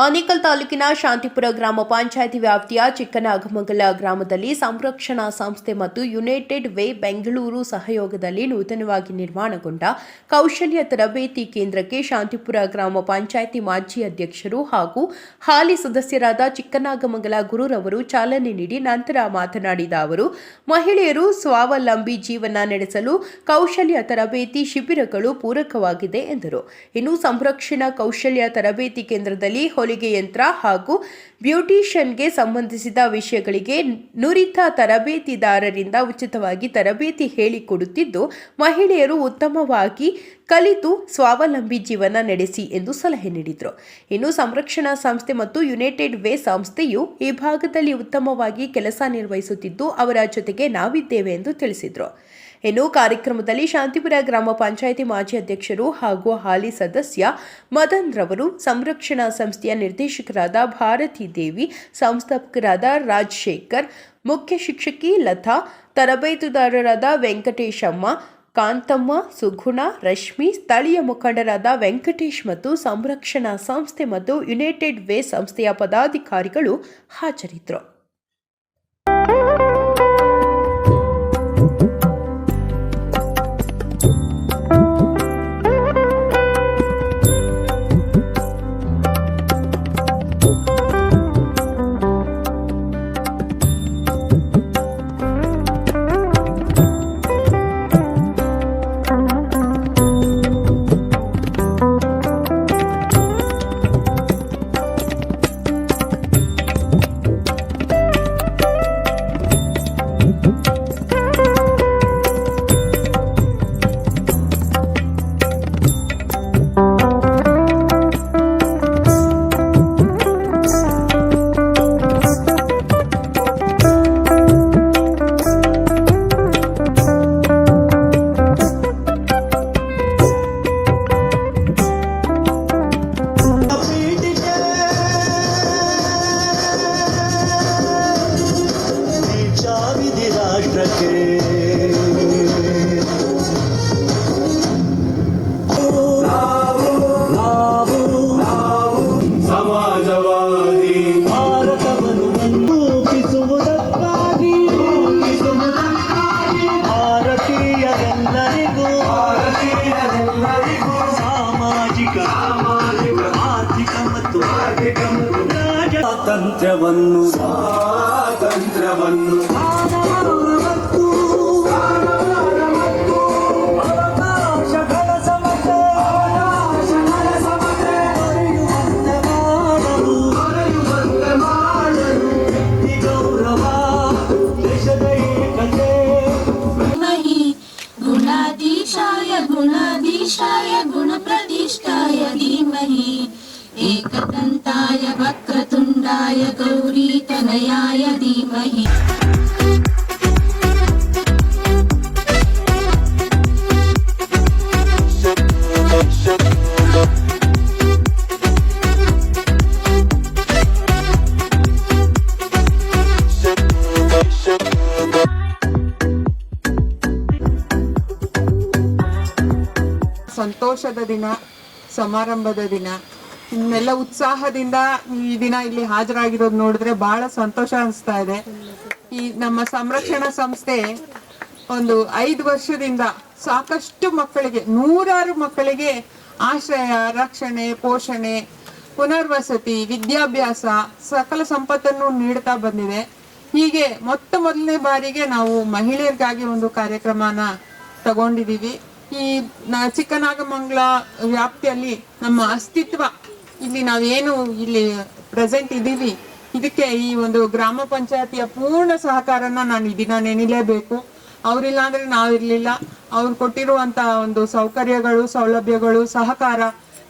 ಆನೇಕಲ್ ತಾಲೂಕಿನ ಶಾಂತಿಪುರ ಗ್ರಾಮ ಪಂಚಾಯಿತಿ ವ್ಯಾಪ್ತಿಯ ಚಿಕ್ಕನಾಗಮಂಗಲ ಗ್ರಾಮದಲ್ಲಿ ಸಂರಕ್ಷಣಾ ಸಂಸ್ಥೆ ಮತ್ತು ಯುನೈಟೆಡ್ ವೇ ಬೆಂಗಳೂರು ಸಹಯೋಗದಲ್ಲಿ ನೂತನವಾಗಿ ನಿರ್ಮಾಣಗೊಂಡ ಕೌಶಲ್ಯ ತರಬೇತಿ ಕೇಂದ್ರಕ್ಕೆ ಶಾಂತಿಪುರ ಗ್ರಾಮ ಪಂಚಾಯಿತಿ ಮಾಜಿ ಅಧ್ಯಕ್ಷರು ಹಾಗೂ ಹಾಲಿ ಸದಸ್ಯರಾದ ಚಿಕ್ಕನಾಗಮಂಗಲ ಗುರುರವರು ಚಾಲನೆ ನೀಡಿ ನಂತರ ಮಾತನಾಡಿದ ಅವರು, ಮಹಿಳೆಯರು ಸ್ವಾವಲಂಬಿ ಜೀವನ ನಡೆಸಲು ಕೌಶಲ್ಯ ತರಬೇತಿ ಶಿಬಿರಗಳು ಪೂರಕವಾಗಿದೆ ಎಂದರು. ಇನ್ನು ಸಂರಕ್ಷಣಾ ಕೌಶಲ್ಯ ತರಬೇತಿ ಕೇಂದ್ರದಲ್ಲಿ ಹೊಲಿಗೆ ಯಂತ್ರ ಹಾಗೂ ಬ್ಯೂಟಿಷಿಯನ್ಗೆ ಸಂಬಂಧಿಸಿದ ವಿಷಯಗಳಿಗೆ ನುರಿತ ತರಬೇತಿದಾರರಿಂದ ಉಚಿತವಾಗಿ ತರಬೇತಿ ಹೇಳಿಕೊಡುತ್ತಿದ್ದು, ಮಹಿಳೆಯರು ಉತ್ತಮವಾಗಿ ಕಲಿತು ಸ್ವಾವಲಂಬಿ ಜೀವನ ನಡೆಸಿ ಎಂದು ಸಲಹೆ ನೀಡಿದರು. ಇನ್ನು ಸಂರಕ್ಷಣಾ ಸಂಸ್ಥೆ ಮತ್ತು ಯುನೈಟೆಡ್ ವೇ ಸಂಸ್ಥೆಯು ಈ ಭಾಗದಲ್ಲಿ ಉತ್ತಮವಾಗಿ ಕೆಲಸ ನಿರ್ವಹಿಸುತ್ತಿದ್ದು, ಅವರ ಜೊತೆಗೆ ನಾವಿದ್ದೇವೆ ಎಂದು ತಿಳಿಸಿದರು. ಇನ್ನು ಕಾರ್ಯಕ್ರಮದಲ್ಲಿ ಶಾಂತಿಪುರ ಗ್ರಾಮ ಪಂಚಾಯಿತಿ ಮಾಜಿ ಅಧ್ಯಕ್ಷರು ಹಾಗೂ ಹಾಲಿ ಸದಸ್ಯ ಮದನ್ ರವರು, ಸಂರಕ್ಷಣಾ ಸಂಸ್ಥೆಯ ನಿರ್ದೇಶಕರಾದ ಭಾರತಿ ದೇವಿ, ಸಂಸ್ಥಾಪಕರಾದ ರಾಜಶೇಖರ್, ಮುಖ್ಯ ಶಿಕ್ಷಕಿ ಲತಾ, ತರಬೇತುದಾರರಾದ ವೆಂಕಟೇಶಮ್ಮ ಕಾಂತಮ್ಮ, ಸುಗುಣ, ರಶ್ಮಿ, ಸ್ಥಳೀಯ ಮುಖಂಡರಾದ ವೆಂಕಟೇಶ್ ಮತ್ತು ಸಂರಕ್ಷಣಾ ಸಂಸ್ಥೆ ಮತ್ತು ಯುನೈಟೆಡ್ ವೇ ಸಂಸ್ಥೆಯ ಪದಾಧಿಕಾರಿಗಳು ಹಾಜರಿದ್ದರು. Okay. गुणाधीशाय गुणाधीशाय गुणप्रदिष्टाय धीमहि एकदन्ताय वक्रतुण्डाय गौरीतनयाय धीमहि ದಿನ, ಸಮಾರಂಭದ ದಿನ, ಇನ್ನೆಲ್ಲ ಉತ್ಸಾಹದಿಂದ ಈ ದಿನ ಇಲ್ಲಿ ಹಾಜರಾಗಿರೋದು ನೋಡಿದ್ರೆ ಬಹಳ ಸಂತೋಷ ಅನಿಸ್ತಾ ಇದೆ. ಈ ನಮ್ಮ ಸಂರಕ್ಷಣಾ ಸಂಸ್ಥೆ ಒಂದು ಐದು ವರ್ಷದಿಂದ ಸಾಕಷ್ಟು ಮಕ್ಕಳಿಗೆ, ನೂರಾರು ಮಕ್ಕಳಿಗೆ ಆಶ್ರಯ, ರಕ್ಷಣೆ, ಪೋಷಣೆ, ಪುನರ್ವಸತಿ, ವಿದ್ಯಾಭ್ಯಾಸ, ಸಕಲ ಸಂಪತ್ತನ್ನು ನೀಡ್ತಾ ಬಂದಿದೆ. ಹೀಗೆ ಮೊತ್ತ ಮೊದಲನೇ ಬಾರಿಗೆ ನಾವು ಮಹಿಳೆಯರಿಗಾಗಿ ಒಂದು ಕಾರ್ಯಕ್ರಮನ ತಗೊಂಡಿದೀವಿ ಈ ಚಿಕ್ಕನಾಗಮಂಗ್ಲ ವ್ಯಾಪ್ತಿಯಲ್ಲಿ ನಮ್ಮ ಅಸ್ತಿತ್ವ, ಇಲ್ಲಿ ನಾವೇನು ಇಲ್ಲಿ ಪ್ರೆಸೆಂಟ್ ಇದ್ದೀವಿ, ಇದಕ್ಕೆ ಈ ಒಂದು ಗ್ರಾಮ ಪಂಚಾಯತಿಯ ಪೂರ್ಣ ಸಹಕಾರನ ನಾನು ಈ ದಿನ ನೆನಿಲೇಬೇಕು. ಅವ್ರಿಲ್ಲ ಅಂದ್ರೆ ನಾವಿರ್ಲಿಲ್ಲ. ಅವ್ರು ಕೊಟ್ಟಿರುವಂತ ಒಂದು ಸೌಕರ್ಯಗಳು, ಸೌಲಭ್ಯಗಳು, ಸಹಕಾರ,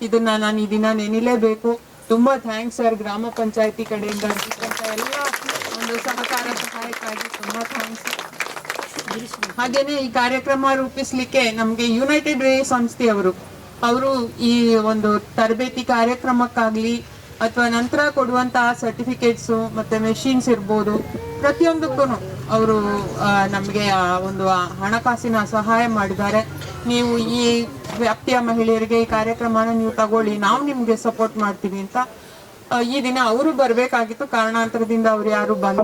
ಇದನ್ನ ನಾನು ಈ ದಿನ ನೆನಿಲೇಬೇಕು. ತುಂಬಾ ಥ್ಯಾಂಕ್ಸ್ ಸರ್ ಗ್ರಾಮ ಪಂಚಾಯತಿ ಕಡೆಯಿಂದ. ಎಲ್ಲ ಒಂದು ಸಹಕಾರ ಸಹಾಯಕ್ಕಾಗಿ ತುಂಬಾ ಥ್ಯಾಂಕ್ಸ್ ಹಾಗೇನೆ ಈ ಕಾರ್ಯಕ್ರಮ ರೂಪಿಸ್ಲಿಕ್ಕೆ ನಮ್ಗೆ ಯುನೈಟೆಡ್ ವೇ ಸಂಸ್ಥೆಯವರು ಅವರು ಈ ಒಂದು ತರಬೇತಿ ಕಾರ್ಯಕ್ರಮಕ್ಕಾಗ್ಲಿ ಅಥವಾ ನಂತರ ಕೊಡುವಂತಹ ಸರ್ಟಿಫಿಕೇಟ್ಸ್ ಮತ್ತೆ ಮೆಷಿನ್ಸ್ ಇರ್ಬೋದು ಪ್ರತಿಯೊಂದಕ್ಕೂ ಅವರು ನಮಗೆ ಒಂದು ಹಣಕಾಸಿನ ಸಹಾಯ ಮಾಡಿದ್ದಾರೆ. ನೀವು ಈ ವ್ಯಾಪ್ತಿಯ ಮಹಿಳೆಯರಿಗೆ ಈ ಕಾರ್ಯಕ್ರಮನ ನೀವು ತಗೊಳ್ಳಿ ನಾವು ನಿಮ್ಗೆ ಸಪೋರ್ಟ್ ಮಾಡ್ತೀವಿ ಅಂತ ಈ ದಿನ ಅವರು ಬರ್ಬೇಕಾಗಿತ್ತು. ಕಾರಣಾಂತರದಿಂದ ಅವ್ರು ಯಾರು ಬಂದ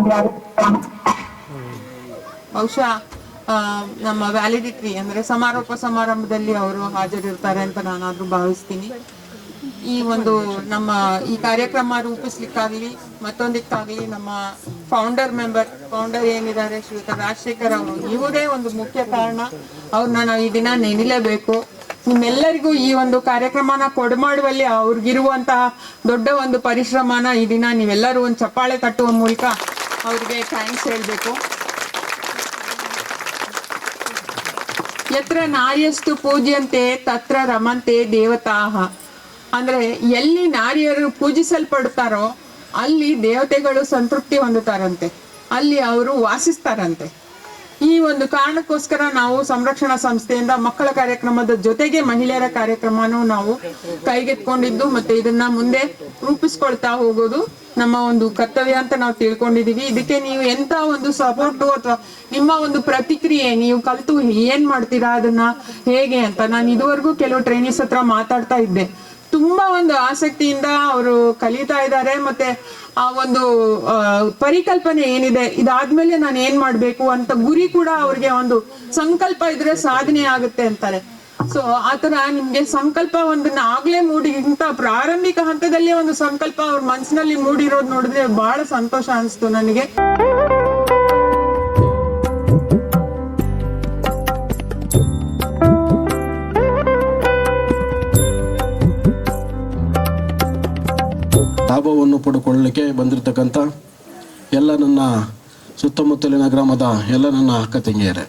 ಬಹುಶಃ ನಮ್ಮ ವ್ಯಾಲಿಡಿಟಿ ಅಂದ್ರೆ ಸಮಾರೋಪ ಸಮಾರಂಭದಲ್ಲಿ ಅವರು ಹಾಜರಿರ್ತಾರೆ ಅಂತ ನಾನಾದ್ರೂ ಭಾವಿಸ್ತೀನಿ. ಈ ಒಂದು ನಮ್ಮ ಈ ಕಾರ್ಯಕ್ರಮ ರೂಪಿಸ್ಲಿಕ್ಕಾಗ್ಲಿ, ಮತ್ತೊಂದಕ್ಕಾಗ್ಲಿ ನಮ್ಮ ಫೌಂಡರ್ ಮೆಂಬರ್ ಫೌಂಡರ್ ಏನಿದ್ದಾರೆ, ಶ್ರೀಯುತ ರಾಜಶೇಖರ್ ಅವರು, ಇವರೇ ಒಂದು ಮುಖ್ಯ ಕಾರಣ. ಅವ್ರನ್ನ ನಾವು ಈ ದಿನ ನೆನಿಲೇಬೇಕು. ನಿಮ್ಮೆಲ್ಲರಿಗೂ ಈ ಒಂದು ಕಾರ್ಯಕ್ರಮನ ಕೊಡಮಾಡುವಲ್ಲಿ ಅವ್ರಿಗಿರುವಂತಹ ದೊಡ್ಡ ಒಂದು ಪರಿಶ್ರಮನ ಈ ದಿನ ನೀವೆಲ್ಲರೂ ಒಂದು ಚಪ್ಪಾಳೆ ತಟ್ಟುವ ಮೂಲಕ ಅವ್ರಿಗೆ ಥ್ಯಾಂಕ್ಸ್ ಹೇಳ್ಬೇಕು. ಯತ್ರ ನಾರಿಯಷ್ಟು ಪೂಜ್ಯಂತೆ, ತತ್ರ ರಮಂತೆ ದೇವತಾಹ. ಅಂದ್ರೆ ಎಲ್ಲಿ ನಾರಿಯರು ಪೂಜಿಸಲ್ಪಡ್ತಾರೋ, ಅಲ್ಲಿ ದೇವತೆಗಳು ಸಂತೃಪ್ತಿ ಹೊಂದುತ್ತಾರಂತೆ. ಅಲ್ಲಿ ಅವರು ವಾಸಿಸ್ತಾರಂತೆ. ಈ ಒಂದು ಕಾರಣಕ್ಕೋಸ್ಕರ ನಾವು ಸಂರಕ್ಷಣಾ ಸಂಸ್ಥೆಯಿಂದ ಮಕ್ಕಳ ಕಾರ್ಯಕ್ರಮದ ಜೊತೆಗೆ ಮಹಿಳೆಯರ ಕಾರ್ಯಕ್ರಮನೂ ನಾವು ಕೈಗೆತ್ಕೊಂಡಿದ್ದು ಮತ್ತೆ ಇದನ್ನ ಮುಂದೆ ರೂಪಿಸ್ಕೊಳ್ತಾ ಹೋಗೋದು ನಮ್ಮ ಒಂದು ಕರ್ತವ್ಯ ಅಂತ ನಾವು ತಿಳ್ಕೊಂಡಿದೀವಿ ಇದಕ್ಕೆ ನೀವು ಎಂತ ಒಂದು ಸಪೋರ್ಟ್ ಅಥವಾ ನಿಮ್ಮ ಒಂದು ಪ್ರತಿಕ್ರಿಯೆ, ನೀವು ಕಲಿತು ಏನ್ ಮಾಡ್ತೀರಾ ಅದನ್ನ ಹೇಗೆ ಅಂತ? ನಾನು ಇದುವರೆಗೂ ಕೆಲವು ಟ್ರೈನೀಸ್ ಹತ್ರ ಮಾತಾಡ್ತಾ ಇದ್ದೆ. ತುಂಬಾ ಒಂದು ಆಸಕ್ತಿಯಿಂದ ಅವರು ಕಲಿತಾ ಇದ್ದಾರೆ ಮತ್ತೆ ಆ ಒಂದು ಪರಿಕಲ್ಪನೆ ಏನಿದೆ, ಇದಾದ್ಮೇಲೆ ನಾನು ಏನ್ ಮಾಡ್ಬೇಕು ಅಂತ ಗುರಿ ಕೂಡ ಅವ್ರಿಗೆ ಒಂದು ಸಂಕಲ್ಪ ಇದ್ರೆ ಸಾಧನೆ ಆಗುತ್ತೆ ಅಂತಾರೆ. ಸೊ ಆತರ ನಿಮ್ಗೆ ಸಂಕಲ್ಪ ಒಂದನ್ನ ಆಗ್ಲೇ ಮೂಡಿ ಇಂತ ಪ್ರಾರಂಭಿಕ ಹಂತದಲ್ಲಿ ಒಂದು ಸಂಕಲ್ಪ ಅವ್ರ ಮನಸ್ಸಿನಲ್ಲಿ ಮೂಡಿರೋದು ನೋಡಿದ್ರೆ ಬಹಳ ಸಂತೋಷ ಅನಿಸ್ತು ನನಗೆ. ಲಾಭವನ್ನು ಪಡ್ಕೊಳ್ಳಲಿಕ್ಕೆ ಬಂದಿರತಕ್ಕಂಥ ಎಲ್ಲ ನನ್ನ ಸುತ್ತಮುತ್ತಲಿನ ಗ್ರಾಮದ ಎಲ್ಲ ನನ್ನ ಅಕ್ಕ ತಂಗಿಯರೇ.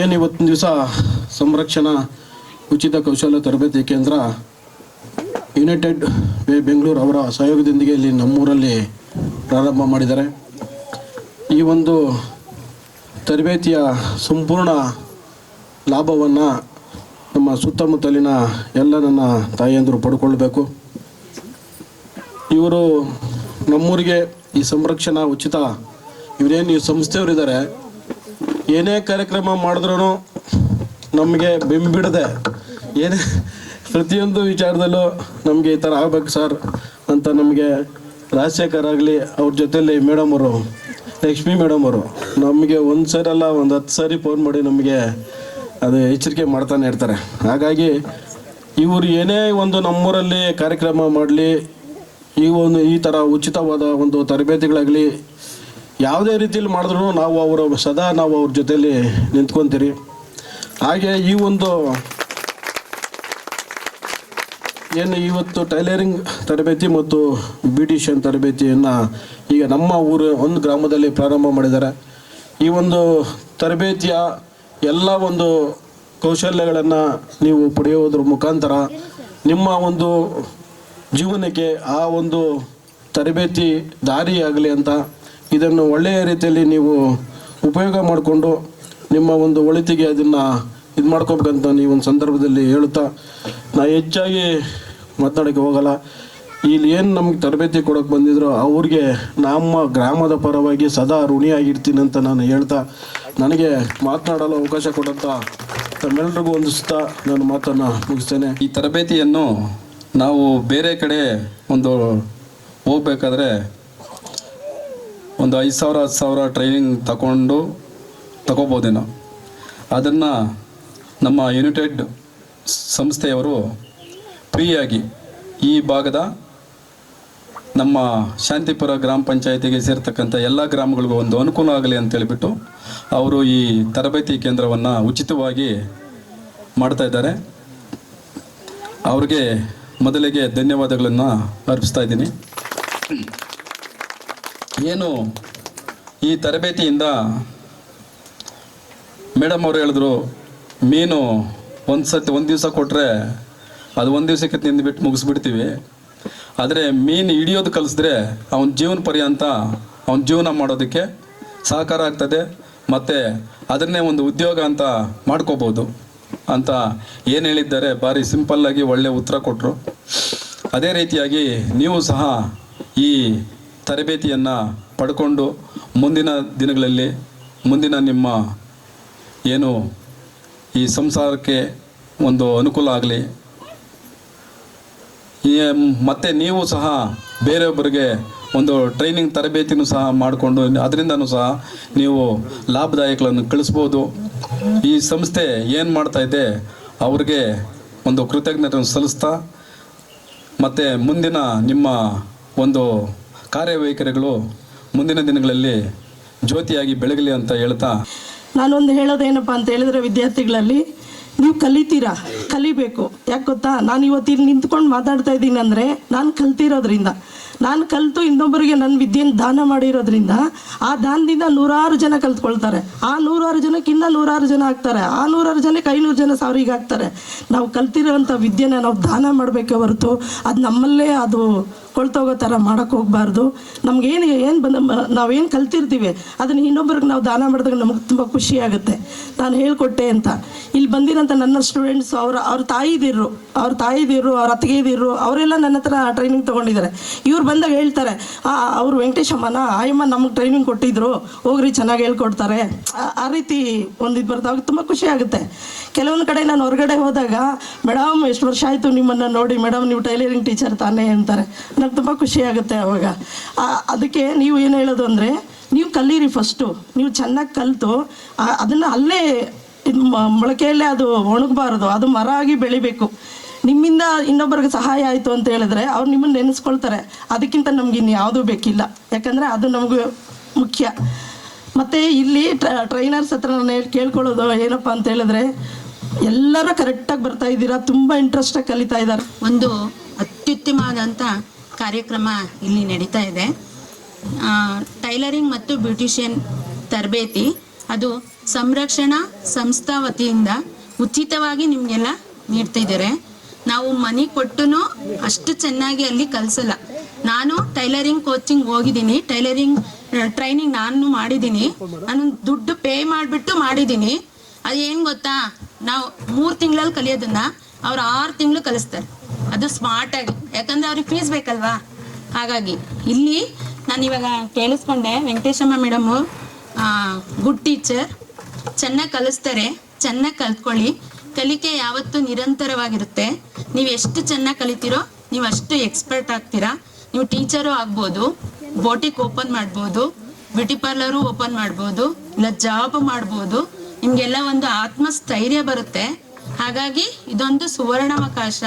ಏನು ಇವತ್ತಿನ ದಿವಸ ಸಂರಕ್ಷಣಾ ಉಚಿತ ಕೌಶಲ್ಯ ತರಬೇತಿ ಕೇಂದ್ರ ಯುನೈಟೆಡ್ ವೇ ಬೆಂಗಳೂರು ಅವರ ಸಹಯೋಗದೊಂದಿಗೆ ಇಲ್ಲಿ ನಮ್ಮೂರಲ್ಲಿ ಪ್ರಾರಂಭ ಮಾಡಿದ್ದಾರೆ. ಈ ಒಂದು ತರಬೇತಿಯ ಸಂಪೂರ್ಣ ಲಾಭವನ್ನು ನಮ್ಮ ಸುತ್ತಮುತ್ತಲಿನ ಎಲ್ಲ ನನ್ನ ತಾಯಿಯಂದರು ಪಡ್ಕೊಳ್ಬೇಕು. ಇವರು ನಮ್ಮೂರಿಗೆ ಈ ಸಂರಕ್ಷಣಾ ಉಚಿತ, ಇವರೇನು ಈ ಸಂಸ್ಥೆಯವರಿದ್ದಾರೆ, ಏನೇ ಕಾರ್ಯಕ್ರಮ ಮಾಡಿದ್ರೂ ನಮಗೆ ಬೆಂಬಿಡದೆ ಏನೇ ಪ್ರತಿಯೊಂದು ವಿಚಾರದಲ್ಲೂ ನಮಗೆ ಈ ಥರ ಆಗ್ಬೇಕು ಸರ್ ಅಂತ ನಮಗೆ ರಾಜಶೇಖರ್ ಆಗಲಿ ಅವ್ರ ಜೊತೆಯಲ್ಲಿ ಮೇಡಮ್ ಅವರು, ಲಕ್ಷ್ಮಿ ಮೇಡಮ್ ಅವರು, ನಮಗೆ ಒಂದು ಸರಿ ಅಲ್ಲ, ಒಂದು ಹತ್ತು ಸಾರಿ ಫೋನ್ ಮಾಡಿ ನಮಗೆ ಅದು ಎಚ್ಚರಿಕೆ ಮಾಡ್ತಾನೆ ಇರ್ತಾರೆ. ಹಾಗಾಗಿ ಇವರು ಏನೇ ಒಂದು ನಮ್ಮೂರಲ್ಲಿ ಕಾರ್ಯಕ್ರಮ ಮಾಡಲಿ ಈ ಒಂದು ಈ ಥರ ಉಚಿತವಾದ ಒಂದು ತರಬೇತಿಗಳಾಗಲಿ ಯಾವುದೇ ರೀತಿಯಲ್ಲಿ ಮಾಡಿದ್ರು ನಾವು ಅವರ ಸದಾ ನಾವು ಅವ್ರ ಜೊತೆಯಲ್ಲಿ ನಿಂತ್ಕೊತೀರಿ. ಹಾಗೆ ಈ ಒಂದು ಏನು ಇವತ್ತು ಟೈಲರಿಂಗ್ ತರಬೇತಿ ಮತ್ತು ಬ್ಯೂಟಿಷಿಯನ್ ತರಬೇತಿಯನ್ನು ಈಗ ನಮ್ಮ ಊರು ಒಂದು ಗ್ರಾಮದಲ್ಲಿ ಪ್ರಾರಂಭ ಮಾಡಿದ್ದಾರೆ. ಈ ಒಂದು ತರಬೇತಿಯ ಎಲ್ಲ ಒಂದು ಕೌಶಲ್ಯಗಳನ್ನು ನೀವು ಪಡೆಯುವುದರ ಮುಖಾಂತರ ನಿಮ್ಮ ಒಂದು ಜೀವನಕ್ಕೆ ಆ ಒಂದು ತರಬೇತಿ ದಾರಿಯಾಗಲಿ ಅಂತ ಇದನ್ನು ಒಳ್ಳೆಯ ರೀತಿಯಲ್ಲಿ ನೀವು ಉಪಯೋಗ ಮಾಡಿಕೊಂಡು ನಿಮ್ಮ ಒಂದು ಒಳಿತಿಗೆ ಅದನ್ನು ಇದು ಮಾಡ್ಕೋಬೇಕಂತ ನೀವು ಒಂದು ಸಂದರ್ಭದಲ್ಲಿ ಹೇಳ್ತಾ ನಾ ಹೆಚ್ಚಾಗಿ ಮಾತನಾಡೋಕ್ಕೆ ಹೋಗಲ್ಲ. ಇಲ್ಲಿ ಏನು ನಮ್ಗೆ ತರಬೇತಿ ಕೊಡೋಕೆ ಬಂದಿದ್ರು ಅವ್ರಿಗೆ ನಮ್ಮ ಗ್ರಾಮದ ಪರವಾಗಿ ಸದಾ ಋಣಿಯಾಗಿರ್ತೀನಿ ಅಂತ ನಾನು ಹೇಳ್ತಾ, ನನಗೆ ಮಾತನಾಡಲು ಅವಕಾಶ ಕೊಡಂತ ತಮ್ಮೆಲ್ಲರಿಗೂ ಹೊಂದಿಸ್ತಾ ನಾನು ಮಾತನ್ನು ಮುಗಿಸ್ತೇನೆ. ಈ ತರಬೇತಿಯನ್ನು ನಾವು ಬೇರೆ ಕಡೆ ಒಂದು ಹೋಗ್ಬೇಕಾದ್ರೆ ಒಂದು ಐದು ಸಾವಿರ, ಹತ್ತು ಸಾವಿರ ಟ್ರೈನಿಂಗ್ ತಗೊಂಡು ತಗೋಬೋದೇನೋ. ಅದನ್ನು ನಮ್ಮ ಯುನೈಟೆಡ್ ಸಂಸ್ಥೆಯವರು ಫ್ರೀಯಾಗಿ ಈ ಭಾಗದ ನಮ್ಮ ಶಾಂತಿಪುರ ಗ್ರಾಮ ಪಂಚಾಯತಿಗೆ ಸೇರ್ತಕ್ಕಂಥ ಎಲ್ಲ ಗ್ರಾಮಗಳಿಗೂ ಒಂದು ಅನುಕೂಲ ಆಗಲಿ ಅಂತ ಹೇಳಿಬಿಟ್ಟು ಅವರು ಈ ತರಬೇತಿ ಕೇಂದ್ರವನ್ನು ಉಚಿತವಾಗಿ ಮಾಡ್ತಾ ಇದ್ದಾರೆ. ಅವ್ರಿಗೆ ಮೊದಲಿಗೆ ಧನ್ಯವಾದಗಳನ್ನು ಅರ್ಪಿಸ್ತಾ ಇದ್ದೀನಿ. ಏನು ಈ ತರಬೇತಿಯಿಂದ ಮೇಡಮ್ ಅವರು ಹೇಳಿದ್ರು, ಮೀನು ಒಂದು ಸತಿ ಒಂದು ದಿವಸ ಕೊಟ್ಟರೆ ಅದು ಒಂದು ದಿವಸಕ್ಕೆ ತಿಂದುಬಿಟ್ಟು ಮುಗಿಸ್ಬಿಡ್ತೀವಿ. ಆದರೆ ಮೀನು ಹಿಡಿಯೋದು ಕಲಿಸಿದ್ರೆ ಅವನ ಜೀವನ ಪರ್ಯಂತ ಅವನ ಜೀವನ ಮಾಡೋದಕ್ಕೆ ಸಹಕಾರ ಆಗ್ತದೆ, ಮತ್ತು ಅದನ್ನೇ ಒಂದು ಉದ್ಯೋಗ ಅಂತ ಮಾಡ್ಕೋಬೋದು. ಅಂತ ಏನು ಹೇಳಿದ್ದಾರೆ, ಭಾರಿ ಸಿಂಪಲ್ಲಾಗಿ ಒಳ್ಳೆ ಉತ್ತರ ಕೊಟ್ಟರು ಅದೇ ರೀತಿಯಾಗಿ ನೀವು ಸಹ ಈ ತರಬೇತಿಯನ್ನು ಪಡ್ಕೊಂಡು ಮುಂದಿನ ದಿನಗಳಲ್ಲಿ ಮುಂದಿನ ನಿಮ್ಮ ಏನು ಈ ಸಂಸಾರಕ್ಕೆ ಒಂದು ಅನುಕೂಲ ಆಗಲಿ. ಮತ್ತು ನೀವು ಸಹ ಬೇರೆಯೊಬ್ಬರಿಗೆ ಒಂದು ಟ್ರೈನಿಂಗ್ ತರಬೇತಿನೂ ಸಹ ಮಾಡಿಕೊಂಡು, ಅದರಿಂದನೂ ಸಹ ನೀವು ಲಾಭದಾಯಕಗಳನ್ನು ಕಳಿಸ್ಬೋದು ಈ ಸಂಸ್ಥೆ ಏನು ಮಾಡ್ತಾ ಇದೆ, ಅವ್ರಿಗೆ ಒಂದು ಕೃತಜ್ಞತೆಯನ್ನು ಸಲ್ಲಿಸ್ತಾ, ಮತ್ತು ಮುಂದಿನ ನಿಮ್ಮ ಒಂದು ಕಾರ್ಯವೈಖರಿಗಳು ಮುಂದಿನ ದಿನಗಳಲ್ಲಿ ಜ್ಯೋತಿಯಾಗಿ ಬೆಳಗಲಿ ಅಂತ ಹೇಳ್ತಾ. ನಾನೊಂದು ಹೇಳೋದೇನಪ್ಪ ಅಂತ ಹೇಳಿದ್ರೆ ವಿದ್ಯಾರ್ಥಿಗಳಲ್ಲಿ, ನೀವು ಕಲಿತೀರಾ? ಕಲಿಬೇಕು. ಯಾಕೆ ಗೊತ್ತಾ? ನಾನು ಇವತ್ತು ಇಲ್ಲಿ ನಿಂತ್ಕೊಂಡು ಮಾತಾಡ್ತಾ ಇದ್ದೀನಿ ಅಂದರೆ, ನಾನು ಕಲ್ತಿರೋದ್ರಿಂದ. ನಾನು ಕಲಿತು ಇನ್ನೊಬ್ಬರಿಗೆ ನನ್ನ ವಿದ್ಯೆಯನ್ನು ದಾನ ಮಾಡಿರೋದ್ರಿಂದ ಆ ದಾನದಿಂದ ನೂರಾರು ಜನ ಕಲ್ತ್ಕೊಳ್ತಾರೆ. ಆ ನೂರಾರು ಜನಕ್ಕೆ ಇನ್ನೂ ನೂರಾರು ಜನ ಆಗ್ತಾರೆ. ಆ ನೂರಾರು ಜನಕ್ಕೆ ಐನೂರು ಜನ ಸಾವಿರಿಗೆ ಆಗ್ತಾರೆ. ನಾವು ಕಲ್ತಿರೋವಂಥ ವಿದ್ಯೆನ ನಾವು ದಾನ ಮಾಡಬೇಕೆ ಹೊರತು ಅದು ನಮ್ಮಲ್ಲೇ ಅದು ಕೊಳ್ತೋಗೋ ಥರ ಮಾಡೋಕ್ಕೆ ಹೋಗಬಾರ್ದು. ನಮಗೇನು ಏನು ಬಂದ ನಾವೇನು ಕಲ್ತಿರ್ತೀವಿ ಅದನ್ನು ಇನ್ನೊಬ್ಬರಿಗೆ ನಾವು ದಾನ ಮಾಡಿದಾಗ ನಮಗೆ ತುಂಬ ಖುಷಿ ಆಗುತ್ತೆ. ನಾನು ಹೇಳ್ಕೊಟ್ಟೆ ಅಂತ. ಇಲ್ಲಿ ಬಂದಿರೋಂಥ ನನ್ನ ಸ್ಟೂಡೆಂಟ್ಸ್ ಅವರ ಅವ್ರ ತಾಯಿದಿರು ಅವ್ರ ತಾಯಿದಿರು ಅವ್ರ ಅತ್ತಿಗೆದಿರು ಅವರೆಲ್ಲ ನನ್ನ ಹತ್ರ ಟ್ರೈನಿಂಗ್ ತೊಗೊಂಡಿದ್ದಾರೆ. ಇವ್ರು ಬಂದಾಗ ಹೇಳ್ತಾರೆ ಅವರು ವೆಂಕಟೇಶಮ್ಮನ ಆಯಮ್ಮ ನಮಗೆ ಟ್ರೈನಿಂಗ್ ಕೊಟ್ಟಿದ್ರು, ಹೋಗ್ರಿ ಚೆನ್ನಾಗಿ ಹೇಳ್ಕೊಡ್ತಾರೆ. ಆ- ರೀತಿ ಒಂದು ಇದು ಬರ್ತಾ ತುಂಬ ಖುಷಿ ಆಗುತ್ತೆ. ಕೆಲವೊಂದು ಕಡೆ ನಾನು ಹೊರಗಡೆ ಹೋದಾಗ ಮೇಡಮ್ ಎಷ್ಟು ವರ್ಷ ಆಯಿತು ನಿಮ್ಮನ್ನು ನೋಡಿ ಮೇಡಮ್ ನೀವು ಟೈಲರಿಂಗ್ ಟೀಚರ್ ತಾನೇ ಅಂತಾರೆ. ನನಗೆ ತುಂಬ ಖುಷಿ ಆಗುತ್ತೆ ಅವಾಗ. ಅದಕ್ಕೆ ನೀವು ಏನು ಹೇಳೋದು ಅಂದರೆ, ನೀವು ಕಲೀರಿ ಫಸ್ಟು ನೀವು ಚೆನ್ನಾಗಿ ಕಲಿತು ಅದನ್ನು ಅಲ್ಲೇ ಮೊಳಕೆಯಲ್ಲೇ ಅದು ಒಣಗಬಾರ್ದು, ಅದು ಮರ ಆಗಿ ಬೆಳಿಬೇಕು. ನಿಮ್ಮಿಂದ ಇನ್ನೊಬ್ಬರಿಗೆ ಸಹಾಯ ಆಯಿತು ಅಂತ ಹೇಳಿದ್ರೆ ಅವ್ರು ನಿಮ್ಮನ್ನು ನೆನೆಸ್ಕೊಳ್ತಾರೆ. ಅದಕ್ಕಿಂತ ನಮ್ಗೆ ಇನ್ನು ಯಾವುದೂ ಬೇಕಿಲ್ಲ. ಯಾಕಂದರೆ ಅದು ನಮಗೂ ಮುಖ್ಯ. ಮತ್ತು ಇಲ್ಲಿ ಟ್ರೈನರ್ಸ್ ಹತ್ರ ನಾನು ಕೇಳ್ಕೊಳ್ಳೋದು ಏನಪ್ಪ ಅಂತ ಹೇಳಿದ್ರೆ, ಎಲ್ಲರೂ ಕರೆಕ್ಟಾಗಿ ಬರ್ತಾ ಇದ್ದೀರಾ, ತುಂಬ ಇಂಟ್ರೆಸ್ಟಾಗಿ ಕಲಿತಾ ಇದ್ದಾರೆ. ಒಂದು ಅತ್ಯುತ್ತಮವಾದಂಥ ಕಾರ್ಯಕ್ರಮ ಇಲ್ಲಿ ನಡೀತಾ ಇದೆ. ಟೈಲರಿಂಗ್ ಮತ್ತು ಬ್ಯೂಟಿಷಿಯನ್ ತರಬೇತಿ, ಅದು ಸಂರಕ್ಷಣಾ ಸಂಸ್ಥಾ ವತಿಯಿಂದ ಉಚಿತವಾಗಿ ನಿಮಗೆಲ್ಲ ನೀಡ್ತಿದ್ದಾರೆ ನಾವು ಮನಿ ಕೊಟ್ಟು ಅಷ್ಟು ಚೆನ್ನಾಗಿ ಅಲ್ಲಿ ಕಲಿಸಲ್ಲ. ನಾನು ಟೈಲರಿಂಗ್ ಕೋಚಿಂಗ್ ಹೋಗಿದ್ದೀನಿ. ಟೈಲರಿಂಗ್ ಟ್ರೈನಿಂಗ್ ನಾನು ಮಾಡಿದ್ದೀನಿ. ನಾನು ದುಡ್ಡು ಪೇ ಮಾಡಿಬಿಟ್ಟು ಮಾಡಿದ್ದೀನಿ. ಅದು ಏನು ಗೊತ್ತಾ? ನಾವು ಮೂರು ತಿಂಗಳಲ್ಲಿ ಕಲಿಯೋದನ್ನ ಅವ್ರು ಆರು ತಿಂಗಳು ಕಲಿಸ್ತಾರೆ. ಅದು ಸ್ಮಾರ್ಟ್ ಆಗಿ. ಯಾಕಂದ್ರೆ ಅವ್ರಿಗೆ ಫೀಸ್ ಬೇಕಲ್ವಾ? ಹಾಗಾಗಿ ಇಲ್ಲಿ ನಾನು ಇವಾಗ ಕೇಳಿಸ್ಕೊಂಡೆ ವೆಂಕಟೇಶಮ್ಮ ಮೇಡಮು ಗುಡ್ ಟೀಚರ್ ಚೆನ್ನಾಗಿ ಕಲಿಸ್ತಾರೆ. ಚೆನ್ನಾಗಿ ಕಲ್ತ್ಕೊಳ್ಳಿ. ಕಲಿಕೆ ಯಾವತ್ತು ನಿರಂತರವಾಗಿರುತ್ತೆ. ನೀವು ಎಷ್ಟು ಚೆನ್ನಾಗಿ ಕಲಿತೀರೋ ನೀವು ಅಷ್ಟು ಎಕ್ಸ್ಪರ್ಟ್ ಆಗ್ತೀರಾ. ನೀವು ಟೀಚರು ಆಗ್ಬೋದು, ಬೋಟಿಕ್ ಓಪನ್ ಮಾಡ್ಬೋದು, ಬ್ಯೂಟಿ ಪಾರ್ಲರು ಓಪನ್ ಮಾಡ್ಬೋದು, ಇಲ್ಲ ಜಾಬ್ ಮಾಡ್ಬೋದು, ನಿಮ್ಗೆಲ್ಲ ಒಂದು ಆತ್ಮಸ್ಥೈರ್ಯ ಬರುತ್ತೆ. ಹಾಗಾಗಿ ಇದೊಂದು ಸುವರ್ಣಾವಕಾಶ.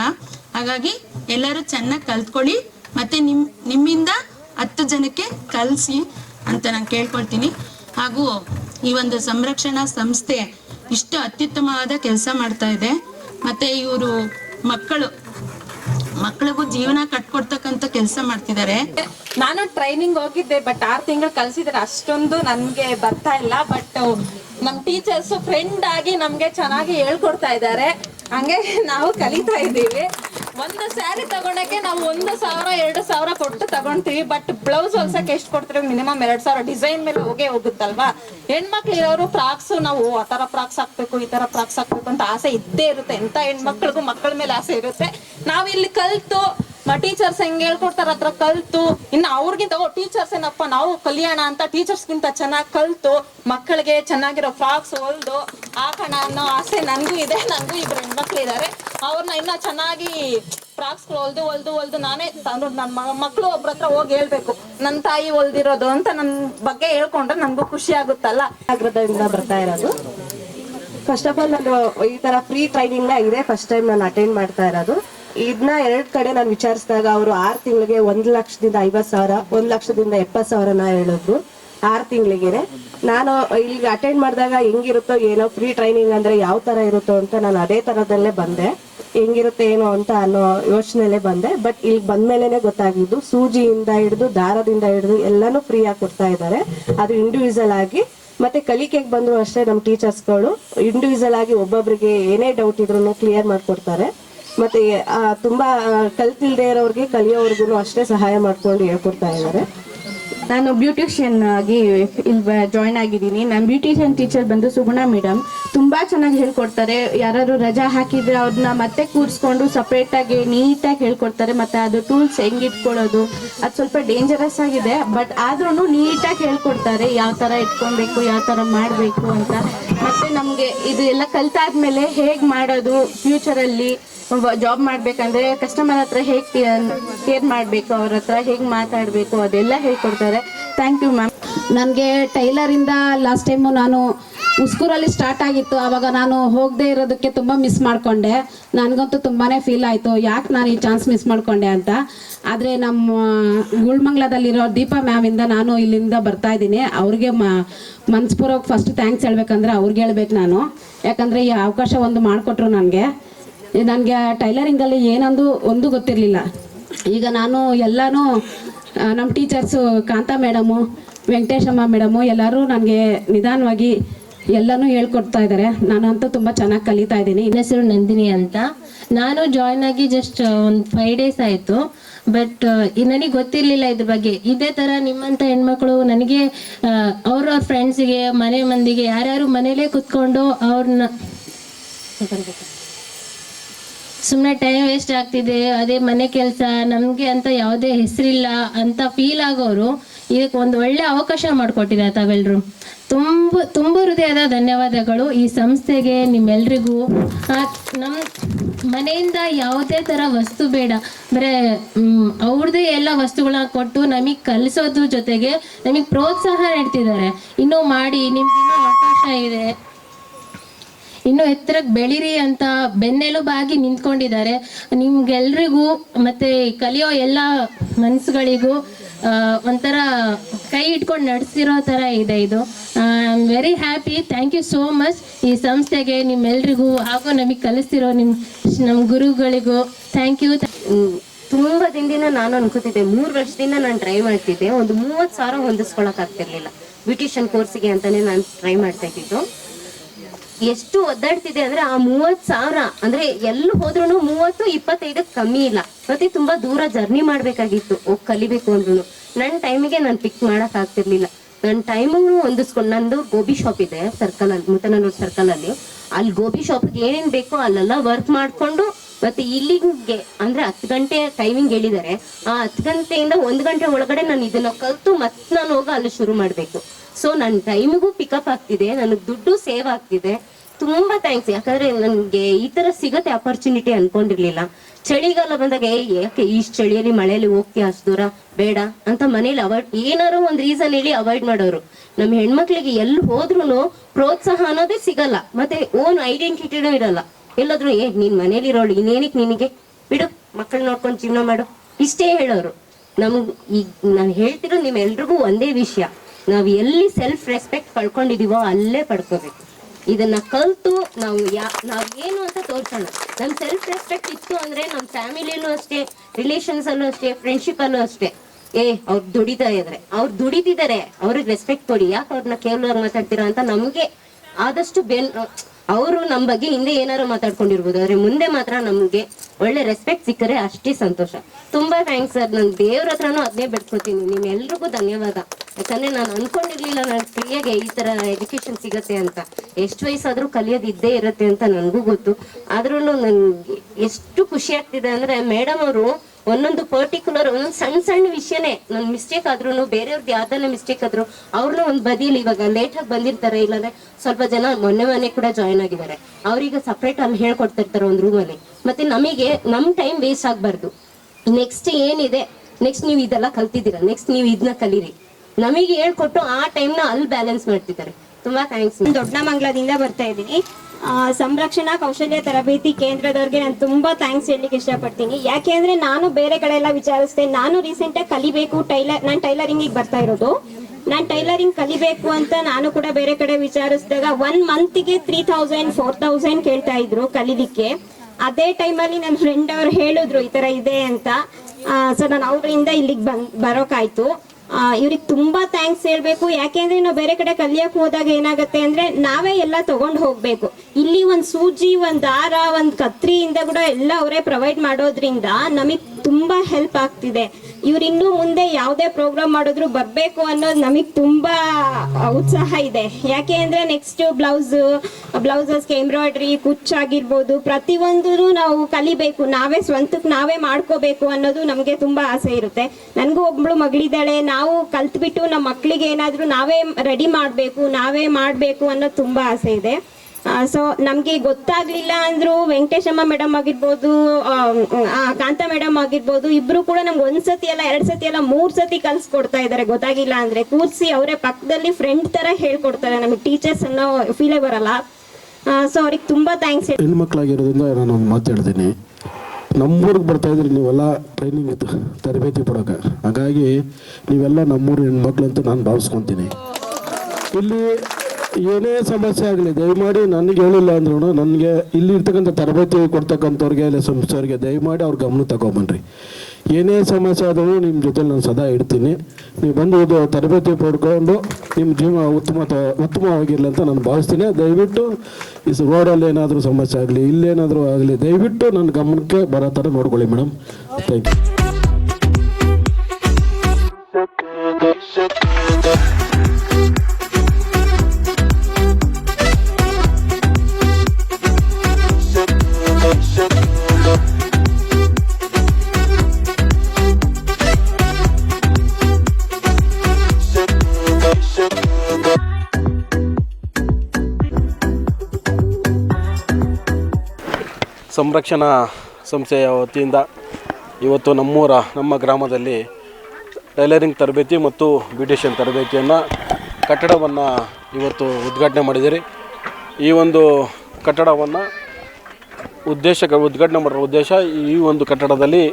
ಹಾಗಾಗಿ ಎಲ್ಲರೂ ಚೆನ್ನಾಗಿ ಕಲ್ತ್ಕೊಳ್ಳಿ. ಮತ್ತೆ ನಿಮ್, ನಿಮ್ಮಿಂದ ಹತ್ತು ಜನಕ್ಕೆ ಕಲಿಸಿ ಅಂತ ನಾನು ಕೇಳ್ಕೊಳ್ತೀನಿ. ಹಾಗೂ ಈ ಒಂದು ಸಂರಕ್ಷಣಾ ಸಂಸ್ಥೆ ಇಷ್ಟು ಅತ್ಯುತ್ತಮವಾದ ಕೆಲಸ ಮಾಡ್ತಾ ಇದೆ. ಮತ್ತೆ ಇವರು ಮಕ್ಕಳು. ಮಕ್ಕಳಿಗೂ ಜೀವನ ಕಟ್ಕೊಡ್ತಕ್ಕಂತ ಕೆಲಸ ಮಾಡ್ತಿದ್ದಾರೆ. ನಾನು ಟ್ರೈನಿಂಗ್ ಹೋಗಿದ್ದೆ ಬಟ್ ಆರ್ ತಿಂಗಳು ಕಲ್ಸಿದ್ರೆ ಅಷ್ಟೊಂದು ನನ್ಗೆ ಬರ್ತಾ ಇಲ್ಲ ಬಟ್ ನಮ್ ಟೀಚರ್ಸ್ ಫ್ರೆಂಡ್ ಆಗಿ ನಮ್ಗೆ ಚೆನ್ನಾಗಿ ಹೇಳ್ಕೊಡ್ತಾ ಇದ್ದಾರೆ. ಹಂಗೆ ನಾವು ಕಲಿತಾ ಇದ್ದೀವಿ. ಒಂದು ಸ್ಯಾರಿ ತಗೊಳಕ್ಕೆ ನಾವು ಒಂದು ಸಾವಿರ, ಎರಡು ಸಾವಿರ ಕೊಟ್ಟು ತಗೊಂತೀವಿ ಬಟ್ ಬ್ಲೌಸ್ ಹೊಲ್ಸಕ್ಕೆ ಎಷ್ಟು ಕೊಡ್ತೀವಿ ಮಿನಿಮಮ್ ಎರಡ್ ಸಾವಿರ. ಡಿಸೈನ್ ಮೇಲೆ ಹೋಗೇ ಹೋಗುತ್ತಲ್ವಾ? ಹೆಣ್ಮಕ್ಳು ಇರೋರು ಫ್ರಾಕ್ಸ್ ನಾವು ಆ ತರ ಫ್ರಾಕ್ಸ್ ಹಾಕ್ಬೇಕು, ಈ ತರ ಫ್ರಾಕ್ಸ್ ಹಾಕ್ಬೇಕು ಅಂತ ಆಸೆ ಇದ್ದೇ ಇರುತ್ತೆ. ಎಂತ ಹೆಣ್ಮಕ್ಳಿಗೂ ಮಕ್ಕಳ ಮೇಲೆ ಆಸೆ ಇರುತ್ತೆ. ನಾವ್ ಇಲ್ಲಿ ಕಲ್ತು ಟೀಚರ್ಸ್ ಹೆಂಗ್ ಹೇಳ್ಕೊಡ್ತಾರ ಹತ್ರ ಕಲ್ತು, ಇನ್ನು ಅವ್ರಿಗಿಂತ, ಓ ಟೀಚರ್ಸ್ ಏನಪ್ಪ, ನಾವು ಕಲಿಯೋಣ ಅಂತ ಟೀಚರ್ಸ್ ಗಿಂತ ಚೆನ್ನಾಗಿ ಕಲ್ತು, ಮಕ್ಕಳಿಗೆ ಚೆನ್ನಾಗಿರೋ ಫ್ರಾಕ್ಸ್ ಹೊಲ್ದು ಹಾಕೋಣ ಅನ್ನೋ ಆಸೆ ನನಗೂ ಇದೆ, ನನ್ಗೂ ಇಬ್ರು ಹೆಣ್ಮಕ್ಳು ಇದಾರೆ. ಅವ್ರನ್ನ ಇನ್ನ ಚೆನ್ನಾಗಿ ಫ್ರಾಕ್ಸ್ ಹೊಲ್ದು ಹೊಲ್ದು ಹೊಲ್ದು ನಾನೇ ನನ್ನ ಮಕ್ಕಳು ಒಬ್ರ ಹತ್ರ ಹೋಗಿ ಹೇಳ್ಬೇಕು ನನ್ನ ತಾಯಿ ಹೊಲ್ದಿರೋದು ಅಂತ ನನ್ ಬಗ್ಗೆ ಹೇಳ್ಕೊಂಡ್ರೆ ನನಗೂ ಖುಷಿ ಆಗುತ್ತಲ್ಲ? ಆಗ್ರದಿಂದ ಬರ್ತಾ ಇರೋದು. ಫಸ್ಟ್ ಆಫ್ ಆಲ್ ನಾನು ಈ ತರ ಫ್ರೀ ಟ್ರೈನಿಂಗ್ ಇದೇ. ಫಸ್ಟ್ ಟೈಮ್ ನಾನು ಅಟೆಂಡ್ ಮಾಡ್ತಾ ಇರೋದು. ಇದನ್ನ ಎರಡ್ ಕಡೆ ನಾನು ವಿಚಾರಿಸಿದಾಗ ಅವರು ಆರು ತಿಂಗಳಿಗೆ ಒಂದ್ ಲಕ್ಷದಿಂದ ಐವತ್ ಸಾವಿರ, ಒಂದ್ ಲಕ್ಷದಿಂದ ಎಪ್ಪತ್ ಸಾವಿರನ ಹೇಳಿದ್ರು ಆರು ತಿಂಗಳಿಗೆ ನಾನು ಇಲ್ಲಿಗೆ ಅಟೆಂಡ್ ಮಾಡಿದಾಗ ಹೆಂಗಿರುತ್ತೋ ಏನೋ ಫ್ರೀ ಟ್ರೈನಿಂಗ್ ಅಂದ್ರೆ ಯಾವ ತರ ಇರುತ್ತೋ ಅಂತ ನಾನು ಅದೇ ತರದಲ್ಲೇ ಬಂದೆ. ಹೆಂಗಿರುತ್ತೆ ಏನೋ ಅಂತ ಅನ್ನೋ ಯೋಚನೆಲ್ಲೇ ಬಂದೆ. ಬಟ್ ಇಲ್ಲಿ ಮೇಲೆ ಗೊತ್ತಾಗಿದ್ದು ಸೂಜಿಯಿಂದ ಹಿಡಿದು ದಾರದಿಂದ ಹಿಡಿದು ಎಲ್ಲಾನು ಫ್ರೀ ಆಗಿ ಕೊಡ್ತಾ ಇದ್ದಾರೆ. ಅದು ಇಂಡಿವಿಜುವಲ್ ಆಗಿ. ಮತ್ತೆ ಕಲಿಕೆಗೆ ಬಂದ್ರು ಅಷ್ಟೇ ನಮ್ಮ ಟೀಚರ್ಸ್ಗಳು ಇಂಡಿವಿಜುವಲ್ ಆಗಿ ಒಬ್ಬೊಬ್ರಿಗೆ ಏನೇ ಡೌಟ್ ಇದ್ರು ಕ್ಲಿಯರ್ ಮಾಡ್ಕೊಡ್ತಾರೆ. ಮತ್ತೆ ತುಂಬಾ ಕಲ್ತಿಲ್ದೇ ಇರೋರ್ಗೆ ಕಲಿಯೋರ್ಗು ಅಷ್ಟೇ ಸಹಾಯ ಮಾಡ್ಕೊಂಡು ಹೇಳ್ಕೊಡ್ತಾ ಇದ್ದಾರೆ. ನಾನು ಬ್ಯೂಟಿಷಿಯನ್ ಆಗಿ ಇಲ್ಲಿ ಜಾಯ್ನ್ ಆಗಿದ್ದೀನಿ. ನಾನು ಬ್ಯೂಟಿಷಿಯನ್ ಟೀಚರ್ ಬಂದು ಸುಗುಣ ಮೇಡಮ್ ತುಂಬಾ ಚೆನ್ನಾಗಿ ಹೇಳ್ಕೊಡ್ತಾರೆ. ಯಾರಾದ್ರು ರಜಾ ಹಾಕಿದ್ರೆ ಅವ್ರನ್ನ ಮತ್ತೆ ಕೂರಿಸ್ಕೊಂಡು ಸಪ್ರೇಟಾಗಿ ನೀಟಾಗಿ ಹೇಳ್ಕೊಡ್ತಾರೆ. ಮತ್ತೆ ಅದು ಟೂಲ್ಸ್ ಹೆಂಗೆ ಇಟ್ಕೊಳ್ಳೋದು ಅದು ಸ್ವಲ್ಪ ಡೇಂಜರಸ್ ಆಗಿದೆ. ಬಟ್ ಆದ್ರೂ ನೀಟಾಗಿ ಹೇಳ್ಕೊಡ್ತಾರೆ. ಯಾವ ಥರ ಇಟ್ಕೊಬೇಕು, ಯಾವ ಥರ ಮಾಡಬೇಕು ಅಂತ. ಮತ್ತೆ ನಮಗೆ ಇದು ಎಲ್ಲ ಕಲ್ತಾದ್ಮೇಲೆ ಹೇಗೆ ಮಾಡೋದು ಫ್ಯೂಚರಲ್ಲಿ ಜಾಬ್ ಮಾಡ್ಬೇಕಂದ್ರೆ ಕಸ್ಟಮರ್ ಹತ್ರ ಹೇಗೆ ಕೇರ್ ಮಾಡಬೇಕು, ಅವ್ರ ಹತ್ರ ಹೇಗೆ ಮಾತಾಡಬೇಕು, ಅದೆಲ್ಲ ಹೇಳ್ಕೊಡ್ತಾರೆ. ಥ್ಯಾಂಕ್ ಯು ಮ್ಯಾಮ್ ನನಗೆ ಟೈಲರಿಂದ ಲಾಸ್ಟ್ ಟೈಮು ನಾನು ಉಸ್ಕೂರಲ್ಲಿ ಸ್ಟಾರ್ಟ್ ಆಗಿತ್ತು. ಆವಾಗ ನಾನು ಹೋಗದೆ ಇರೋದಕ್ಕೆ ತುಂಬ ಮಿಸ್ ಮಾಡಿಕೊಂಡೆ. ನನಗಂತೂ ತುಂಬಾ ಫೀಲ್ ಆಯಿತು. ಯಾಕೆ ನಾನು ಈ ಚಾನ್ಸ್ ಮಿಸ್ ಮಾಡಿಕೊಂಡೆ ಅಂತ? ಆದರೆ ನಮ್ಮ ಗುಳ್ಮಂಗ್ಲದಲ್ಲಿರೋ ದೀಪಾ ಮ್ಯಾಮಿಂದ ನಾನು ಇಲ್ಲಿಂದ ಬರ್ತಾ ಇದ್ದೀನಿ. ಅವ್ರಿಗೆ ಮ ಫಸ್ಟ್ ಥ್ಯಾಂಕ್ಸ್ ಹೇಳ್ಬೇಕಂದ್ರೆ ಅವ್ರಿಗೆ ಹೇಳ್ಬೇಕು ನಾನು. ಯಾಕಂದರೆ ಈ ಅವಕಾಶ ಒಂದು ಮಾಡಿಕೊಟ್ರು ನನಗೆ. ನನಗೆ ಟೈಲರಿಂಗಲ್ಲಿ ಏನಂದು ಒಂದು ಗೊತ್ತಿರಲಿಲ್ಲ. ಈಗ ನಾನು ಎಲ್ಲನೂ ನಮ್ಮ teachers Kanta madam, Venkateshamma madam ಎಲ್ಲರೂ ನನಗೆ ನಿಧಾನವಾಗಿ ಎಲ್ಲನೂ ಹೇಳ್ಕೊಡ್ತಾ ಇದ್ದಾರೆ ನಾನಂತೂ ತುಂಬ ಚೆನ್ನಾಗಿ ಕಲಿತಾ ಇದ್ದೀನಿ. ನನ್ನ ಹೆಸರು ನಂದಿನಿ ಅಂತ. ನಾನು ಜಾಯ್ನ್ ಆಗಿ ಜಸ್ಟ್ ಒಂದು ಫೈವ್ ಡೇಸ್ ಆಯಿತು. ಬಟ್ ನನಗೆ ಗೊತ್ತಿರಲಿಲ್ಲ ಇದ್ರ ಬಗ್ಗೆ. ಇದೇ ಥರ ನಿಮ್ಮಂಥ ಹೆಣ್ಮಕ್ಳು ನನಗೆ ಅವ್ರವ್ರ ಫ್ರೆಂಡ್ಸಿಗೆ ಮನೆ ಮಂದಿಗೆ, ಯಾರ್ಯಾರು ಮನೇಲೇ ಕುತ್ಕೊಂಡು ಅವ್ರನ್ನ ಸುಮ್ಮನೆ ಟೈಮ್ ವೇಸ್ಟ್ ಆಗ್ತಿದೆ, ಅದೇ ಮನೆ ಕೆಲಸ, ನಮಗೆ ಅಂತ ಯಾವುದೇ ಹೆಸರಿಲ್ಲ ಅಂತ ಫೀಲ್ ಆಗೋರು ಇದಕ್ಕೆ ಒಂದು ಒಳ್ಳೆ ಅವಕಾಶ ಮಾಡಿಕೊಟ್ಟಿದೆ ತಾವೆಲ್ಲರೂ ತುಂಬ ತುಂಬ ಹೃದಯದ ಧನ್ಯವಾದಗಳು ಈ ಸಂಸ್ಥೆಗೆ, ನಿಮ್ಮೆಲ್ರಿಗೂ. ನಮ್ಮ ಮನೆಯಿಂದ ಯಾವುದೇ ಥರ ವಸ್ತು ಬೇಡ. ಬರೇ ಅವ್ರದೇ ಅವ್ರದ್ದೇ ಎಲ್ಲ ವಸ್ತುಗಳನ್ನ ಕೊಟ್ಟು ನಮಗೆ ಕಲಿಸೋದ್ರ ಜೊತೆಗೆ ನಮಗೆ ಪ್ರೋತ್ಸಾಹ ನೀಡ್ತಿದ್ದಾರೆ. ಇನ್ನೂ ಮಾಡಿ, ನಿಮ್ಗೆ ಅವಕಾಶ ಇದೆ. ಇನ್ನು ಎತ್ತರಕ್ಕೆ ಬೆಳಿರಿ ಅಂತ ಬೆನ್ನೆಲುಬಾಗಿ ನಿಂತ್ಕೊಂಡಿದ್ದಾರೆ. ನಿಮ್ಗೆಲ್ರಿಗೂ ಮತ್ತೆ ಕಲಿಯೋ ಎಲ್ಲ ಮನಸ್ಸುಗಳಿಗೂ ಒಂಥರ ಕೈ ಇಟ್ಕೊಂಡು ನಡೆಸಿರೋ ಥರ ಇದೆ ಇದು. I am very happy thank you so much ಈ ಸಂಸ್ಥೆಗೆ ನಿಮ್ಮೆಲ್ರಿಗೂ ಹಾಗೂ ನಮಗೆ ಕಲಿಸ್ತಿರೋ ನಿಮ್ಮ ನಮ್ಮ ಗುರುಗಳಿಗೂ ಥ್ಯಾಂಕ್ ಯು ತುಂಬಾ ದಿನದಿಂದ ನಾನು ಅನ್ಕೋತಿದ್ದೆ, ಮೂರು ವರ್ಷದಿಂದ ನಾನು ಟ್ರೈ ಮಾಡ್ತಿದ್ದೆ, ಒಂದು ಮೂವತ್ತು ಸಾವಿರ ಹೊಂದಿಸ್ಕೊಳಕ್ ಆಗ್ತಿರ್ಲಿಲ್ಲ. ಬ್ಯೂಟಿಷಿಯನ್ ಕೋರ್ಸಿಗೆ ಅಂತಾನೆ ನಾನು ಟ್ರೈ ಮಾಡ್ತಾ ಇದ್ದಿದ್ದು. ಎಷ್ಟು ಒದ್ದಾಡ್ತಿದೆ ಅಂದ್ರೆ ಆ ಮೂವತ್ ಸಾವಿರ, ಅಂದ್ರೆ ಎಲ್ಲಿ ಹೋದ್ರು ಮೂವತ್ತು ಇಪ್ಪತ್ತೈದಕ್ಕೆ ಕಮ್ಮಿ ಇಲ್ಲ. ಮತ್ತೆ ತುಂಬಾ ದೂರ ಜರ್ನಿ ಮಾಡ್ಬೇಕಾಗಿತ್ತು. ಹೋಗ್ ಕಲಿಬೇಕು ಅಂದ್ರು ನನ್ನ ಟೈಮಿಗೆ ನಾನು ಪಿಕ್ ಮಾಡಕ್ ಆಗ್ತಿರ್ಲಿಲ್ಲ. ನನ್ನ ಟೈಮಿಂಗ್ ಹೊಂದಿಸ್ಕೊಂಡು, ನಂದು ಗೋಬಿ ಶಾಪ್ ಇದೆ ಸರ್ಕಲ್ ಅಲ್ಲಿ ಮುತನ ಸರ್ಕಲ್ ಅಲ್ಲಿ. ಅಲ್ಲಿ ಗೋಬಿ ಶಾಪ್ಗೆ ಏನೇನ್ ಬೇಕೋ ಅಲ್ಲೆಲ್ಲ ವರ್ಕ್ ಮಾಡ್ಕೊಂಡು, ಮತ್ತೆ ಇಲ್ಲಿಗೆ, ಅಂದ್ರೆ ಹತ್ತು ಗಂಟೆ ಟೈಮಿಂಗ್ ಹೇಳಿದ್ದಾರೆ ಆ ಹತ್ತು ಗಂಟೆಯಿಂದ ಒಂದ್ ಗಂಟೆ ಒಳಗಡೆ ನಾನು ಇದನ್ನ ಕಲ್ತು ಮತ್ತೆ ನಾನು ಹೋಗಿ ಅಲ್ಲಿ ಶುರು ಮಾಡ್ಬೇಕು. ಸೊ ನನ್ನ ಟೈಮಿಗೂ ಪಿಕಪ್ ಆಗ್ತಿದೆ ನನಗೆ ದುಡ್ಡು ಸೇವ್ ಆಗ್ತಿದೆ. ತುಂಬಾ ಥ್ಯಾಂಕ್ಸ್ ಯಾಕಂದ್ರೆ ನನಗೆ ಈ ತರ ಸಿಗತ್ತೆ ಅಪರ್ಚುನಿಟಿ ಅನ್ಕೊಂಡಿರ್ಲಿಲ್ಲ. ಚಳಿಗಾಲ ಬಂದಾಗ ಏ, ಯಾಕೆ ಇಷ್ಟು ಚಳಿಯಲ್ಲಿ ಮಳೆಯಲ್ಲಿ ಹೋಗ್ತೀಯ ಅಷ್ಟು ದೂರ? ಬೇಡ ಅಂತ ಮನೇಲಿ ಅವಾಯ್ಡ್ ಏನಾರು ಒಂದ್ ರೀಸನ್ ಹೇಳಿ ಅವಾಯ್ಡ್ ಮಾಡೋರು. ನಮ್ಮ ಹೆಣ್ಮಕ್ಳಿಗೆ ಎಲ್ಲಿ ಹೋದ್ರು ಪ್ರೋತ್ಸಾಹ ಅನ್ನೋದೇ ಸಿಗಲ್ಲ. ಮತ್ತೆ ಓನ್ ಐಡೆಂಟಿಟಿನೂ ಇರಲ್ಲ. ಎಲ್ಲಾದ್ರೂ ಏ ನೀನ್ ಮನೇಲಿ ಇರೋಳು ಇನ್ನೇನಿಕ್ ನಿನಗೆ? ಬಿಡು ಮಕ್ಕಳು ನೋಡ್ಕೊಂಡು ಜೀವನ ಮಾಡು. ಇಷ್ಟೇ ಹೇಳೋರು. ನಮ್ಗ್ ಈಗ ನಾನು ಹೇಳ್ತಿರೋ ನಿಮ್ಮೆಲ್ರಿಗೂ ಒಂದೇ ವಿಷಯ. ನಾವ್ ಎಲ್ಲಿ ಸೆಲ್ಫ್ ರೆಸ್ಪೆಕ್ಟ್ ಕಳ್ಕೊಂಡಿದೀವೋ ಅಲ್ಲೇ ಪಡ್ಕೋಬೇಕು. ಇದನ್ನ ಕಲ್ತು ನಾವು ಯಾ, ನಾವ್ ಏನು ಅಂತ ತೋರ್ಸೋಣ. ನಮ್ ಸೆಲ್ಫ್ ರೆಸ್ಪೆಕ್ಟ್ ಇತ್ತು ಅಂದ್ರೆ ನಮ್ ಫ್ಯಾಮಿಲಿನೂ ಅಷ್ಟೇ ರಿಲೇಷನ್ಸ್ ಅಲ್ಲೂ ಅಷ್ಟೇ ಫ್ರೆಂಡ್ಶಿಪ್ ಅಲ್ಲೂ ಅಷ್ಟೇ. ಏ, ಅವ್ರು ದುಡಿತಾ ಇದಾರೆ. ಅವ್ರು ದುಡಿತಿದ್ದಾರೆ ಅವ್ರಿಗೆ ರೆಸ್ಪೆಕ್ಟ್ ಕೊಡಿ. ಯಾಕೆ ಅವ್ರನ್ನ ಕೇವಲ ಮಾತಾಡ್ತೀರಾ ಅಂತ ನಮ್ಗೆ ಆದಷ್ಟು ಬೆನ್ ಅವರು ನಮ್ಮ ಬಗ್ಗೆ ಹಿಂದೆ ಏನಾರು ಮಾತಾಡ್ಕೊಂಡಿರ್ಬೋದು, ಆದ್ರೆ ಮುಂದೆ ಮಾತ್ರ ನಮ್ಗೆ ಒಳ್ಳೆ ರೆಸ್ಪೆಕ್ಟ್ ಸಿಕ್ಕರೆ ಅಷ್ಟೇ ಸಂತೋಷ. ತುಂಬಾ ಥ್ಯಾಂಕ್ಸ್ ಸರ್ ನನ್ ದೇವ್ರ ಹತ್ರನೂ ಅದನ್ನೇ ಬಿಟ್ಕೊತೀನಿ ನಿಮ್ ಎಲ್ರಿಗೂ ಧನ್ಯವಾದ. ಯಾಕಂದ್ರೆ ನಾನು ಅನ್ಕೊಂಡಿರ್ಲಿಲ್ಲ ನಾನು ಫ್ರೀಯಾಗಿ ಈ ತರ ಎಜುಕೇಶನ್ ಸಿಗತ್ತೆ ಅಂತ. ಎಷ್ಟು ವಯಸ್ಸಾದ್ರೂ ಕಲಿಯೋದು ಇದ್ದೇ ಇರತ್ತೆ ಅಂತ ನನಗೂ ಗೊತ್ತು. ಆದ್ರೂ ನನ್ಗೆ ಎಷ್ಟು ಖುಷಿ ಆಗ್ತಿದೆ ಅಂದ್ರೆ ಮೇಡಮ್ ಅವರು ಒಂದೊಂದು ಪರ್ಟಿಕ್ಯುಲರ್ ಒಂದೊಂದು ಸಣ್ಣ ಸಣ್ಣ ವಿಷಯನೇ. ನನ್ನ ಮಿಸ್ಟೇಕ್ ಆದ್ರೂ ಬೇರೆಯವ್ರದ್ದು ಯಾವ್ದನ್ನ ಮಿಸ್ಟೇಕ್ ಆದ್ರೂ, ಅವ್ರನ್ನ ಒಂದ್ ಬದಿಯಲ್ಲಿ ಇವಾಗ ಲೇಟ್ ಆಗಿ ಬಂದಿರ್ತಾರೆ, ಇಲ್ಲಾಂದ್ರೆ ಸ್ವಲ್ಪ ಜನ ಮೊನ್ನೆ ಮೊನ್ನೆ ಕೂಡ ಜಾಯ್ನ್ ಆಗಿದ್ದಾರೆ. ಅವ್ರಿಗೆ ಸಪ್ರೇಟ್ ಅಲ್ಲಿ ಹೇಳ್ಕೊಡ್ತಿರ್ತಾರೆ ಒಂದ್ ರೂಮಲ್ಲಿ ಮತ್ತೆ ನಮಗೆ, ನಮ್ ಟೈಮ್ ವೇಸ್ಟ್ ಆಗ್ಬಾರ್ದು. ನೆಕ್ಸ್ಟ್ ಏನಿದೆ? ನೆಕ್ಸ್ಟ್ ನೀವು ಇದೆಲ್ಲ ಕಲ್ತಿದ್ದೀರಾ? ನೆಕ್ಸ್ಟ್ ನೀವು ಇದನ್ನ ಕಲೀರಿ. ನಮಗೆ ಹೇಳ್ಕೊಟ್ಟು ಆ ಟೈಮ್ನ ಅಲ್ಲಿ ಬ್ಯಾಲೆನ್ಸ್ ಮಾಡ್ತಿದ್ದಾರೆ. ತುಂಬಾ ಥ್ಯಾಂಕ್ಸ್ ದೊಡ್ಡ ಮಂಗ್ಲದಿಂದ ಬರ್ತಾ ಇದ್ದೀನಿ. ಸಂರಕ್ಷಣಾ ಕೌಶಲ್ಯ ತರಬೇತಿ ಕೇಂದ್ರದವ್ರಿಗೆ ನಾನು ತುಂಬಾ ಥ್ಯಾಂಕ್ಸ್ ಹೇಳಲಿಕ್ಕೆ ಇಷ್ಟಪಡ್ತೀನಿ. ಯಾಕೆ ಅಂದ್ರೆ ನಾನು ಬೇರೆ ಕಡೆ ಎಲ್ಲ ವಿಚಾರಿಸ್ದೆ, ನಾನು ರೀಸೆಂಟ್ ಆಗಿ ಕಲಿಬೇಕು, ಟೈಲರ್, ನಾನು ಟೈಲರಿಂಗಿಗೆ ಬರ್ತಾ ಇರೋದು. ನಾನು ಟೈಲರಿಂಗ್ ಕಲಿಬೇಕು ಅಂತ ನಾನು ಕೂಡ ಬೇರೆ ಕಡೆ ವಿಚಾರಿಸಿದಾಗ ಒನ್ ಮಂತ್ಗೆ ತ್ರೀ ತೌಸಂಡ್ ಫೋರ್ ತೌಸಂಡ್ ಕೇಳ್ತಾ ಇದ್ರು ಕಲಿಲಿಕ್ಕೆ. ಅದೇ ಟೈಮಲ್ಲಿ ನನ್ನ ಫ್ರೆಂಡ್ ಅವ್ರು ಹೇಳಿದ್ರು ಈ ತರ ಇದೆ ಅಂತ. ಸೊ ನಾನು ಅವರಿಂದ ಇಲ್ಲಿಗೆ ಬಂದ್, ಬರೋಕಾಯ್ತು. ಇವ್ರಿಗೆ ತುಂಬಾ ಥ್ಯಾಂಕ್ಸ್ ಹೇಳ್ಬೇಕು. ಯಾಕೆಂದ್ರೆ ನಾವು ಬೇರೆ ಕಡೆ ಕಲಿಯಕ್ಕೆ ಹೋದಾಗ ಏನಾಗುತ್ತೆ ಅಂದ್ರೆ ನಾವೇ ಎಲ್ಲ ತಗೊಂಡು ಹೋಗ್ಬೇಕು. ಇಲ್ಲಿ ಒಂದ್ ಸೂಜಿ, ಒಂದ್ ದಾರ, ಒಂದ್ ಕತ್ರಿಯಿಂದ ಕೂಡ ಎಲ್ಲ ಅವರೇ ಪ್ರೊವೈಡ್ ಮಾಡೋದ್ರಿಂದ ನಮಗ್ ತುಂಬಾ ಹೆಲ್ಪ್ ಆಗ್ತಿದೆ. ಇವ್ರು ಇನ್ನು ಮುಂದೆ ಯಾವುದೇ ಪ್ರೋಗ್ರಾಮ್ ಮಾಡಿದ್ರು ಬರಬೇಕು ಅನ್ನೋದು ನಮಗೆ ತುಂಬಾ ಉತ್ಸಾಹ ಇದೆ. ಯಾಕೆ ಅಂದ್ರೆ ನೆಕ್ಸ್ಟ್ ಬ್ಲೌಸ್ ಬ್ಲೌಸಸ್ಗೆ ಎಂಬ್ರಾಯ್ಡ್ರಿ ಕುಚ್ಚಾಗಿರ್ಬೋದು ಪ್ರತಿಯೊಂದೂ ನಾವು ಕಲಿಬೇಕು. ನಾವೇ ಸ್ವಂತಕ್ಕೆ ನಾವೇ ಮಾಡ್ಕೋಬೇಕು ಅನ್ನೋದು ನಮಗೆ ತುಂಬಾ ಆಸೆ ಇರುತ್ತೆ. ನನಗೂ ಒಬ್ಳು ಮಗಳಿದ್ದಾಳೆ. ನಾವು ಕಲ್ತ್ಬಿಟ್ಟು ನಮ್ಮ ಮಕ್ಕಳಿಗೆ ಏನಾದರೂ ನಾವೇ ರೆಡಿ ಮಾಡಬೇಕು, ನಾವೇ ಮಾಡಬೇಕು ಅನ್ನೋದು ತುಂಬಾ ಆಸೆ ಇದೆ. ಸೊ ನಮಗೆ ಗೊತ್ತಾಗ್ಲಿಲ್ಲ ಅಂದ್ರು ವೆಂಕಟೇಶಮ್ಮ ಮೇಡಮ್ ಆಗಿರ್ಬೋದು ಕಾಂತ ಮೇಡಮ್ ಆಗಿರ್ಬೋದು, ಇಬ್ರು ಕೂಡ ನಮ್ಗೆ ಒಂದ್ಸತಿ ಅಲ್ಲ, ಎರಡ್ ಸತಿ ಅಲ್ಲ, ಮೂರ್ ಸತಿ ಕಲ್ಸ್ಕೊಡ್ತಾ ಇದ್ದಾರೆ ಗೊತ್ತಾಗಿಲ್ಲ ಅಂದ್ರೆ. ಕೂರ್ಸಿ ಅವರೇ ಪಕ್ಕದಲ್ಲಿ ಫ್ರೆಂಡ್ ತರ ಹೇಳ್ಕೊಡ್ತಾರೆ ನಮಗೆ ಟೀಚರ್ಸ್ ಅನ್ನೋ ಫೀಲೇ ಬರಲ್ಲ. ಸೊ ಅವ್ರಿಗೆ ತುಂಬಾ ಥ್ಯಾಂಕ್ಸ್ ಹೆಣ್ಮಕ್ಳಾಗಿರೋದ್ರಿಂದ ನಾನು ಒಂದು ಮಾತು ಹೇಳ್ತೀನಿ. ನಮ್ಮೂರಿಗೆ ಬರ್ತಾ ಇದ್ರಿ ನೀವೆಲ್ಲ ಟ್ರೈನಿಂಗ್ ತರಬೇತಿ ಪಡೋಕೆ. ಹಾಗಾಗಿ ನೀವೆಲ್ಲ ನಮ್ಮೂರು ಹೆಣ್ಮಕ್ಳು ನಾನು ಭಾವಿಸ್ಕೊತೀನಿ. ಇಲ್ಲಿ ಏನೇ ಸಮಸ್ಯೆ ಆಗಲಿ, ದಯಮಾಡಿ ನನಗೆ ಹೇಳಿಲ್ಲ ಅಂದ್ರೂ ನನಗೆ ಇಲ್ಲಿ ಇರ್ತಕ್ಕಂಥ ತರಬೇತಿ ಕೊಡ್ತಕ್ಕಂಥವ್ರಿಗೆ ಇಲ್ಲ ಸಂಸ್ಥೆಯವ್ರಿಗೆ ದಯಮಾಡಿ ಅವ್ರ ಗಮನ ತಗೊಬನ್ರಿ. ಏನೇ ಸಮಸ್ಯೆ ಆದರೂ ನಿಮ್ಮ ಜೊತೆ ನಾನು ಸದಾ ಇಡ್ತೀನಿ ನೀವು ಬಂದು ಇದು ತರಬೇತಿ ಪಡ್ಕೊಂಡು ನಿಮ್ಮ ಜೀವನ ಉತ್ತಮ ಉತ್ತಮವಾಗಿರಲಿ ಅಂತ ನಾನು ಭಾವಿಸ್ತೀನಿ. ದಯವಿಟ್ಟು ಈ ರೋಡಲ್ಲಿ ಏನಾದರೂ ಸಮಸ್ಯೆ ಆಗಲಿ, ಇಲ್ಲೇನಾದರೂ ಆಗಲಿ, ದಯವಿಟ್ಟು ನನ್ನ ಗಮನಕ್ಕೆ ಬರೋ ಥರ ನೋಡ್ಕೊಳ್ಳಿ ಮೇಡಮ್ ಥ್ಯಾಂಕ್ ಯು ಸಂರಕ್ಷಣಾ ಸಂಸ್ಥೆಯ ವತಿಯಿಂದ ಇವತ್ತು ನಮ್ಮೂರ, ನಮ್ಮ ಗ್ರಾಮದಲ್ಲಿ ಟೈಲರಿಂಗ್ ತರಬೇತಿ ಮತ್ತು ಬ್ಯೂಟಿಷಿಯನ್ ತರಬೇತಿಯನ್ನು ಕಟ್ಟಡವನ್ನು ಇವತ್ತು ಉದ್ಘಾಟನೆ ಮಾಡಿದ್ದೀರಿ. ಈ ಒಂದು ಕಟ್ಟಡವನ್ನು ಉದ್ದೇಶ, ಉದ್ಘಾಟನೆ ಮಾಡಿರೋ ಉದ್ದೇಶ ಈ ಒಂದು ಕಟ್ಟಡದಲ್ಲಿ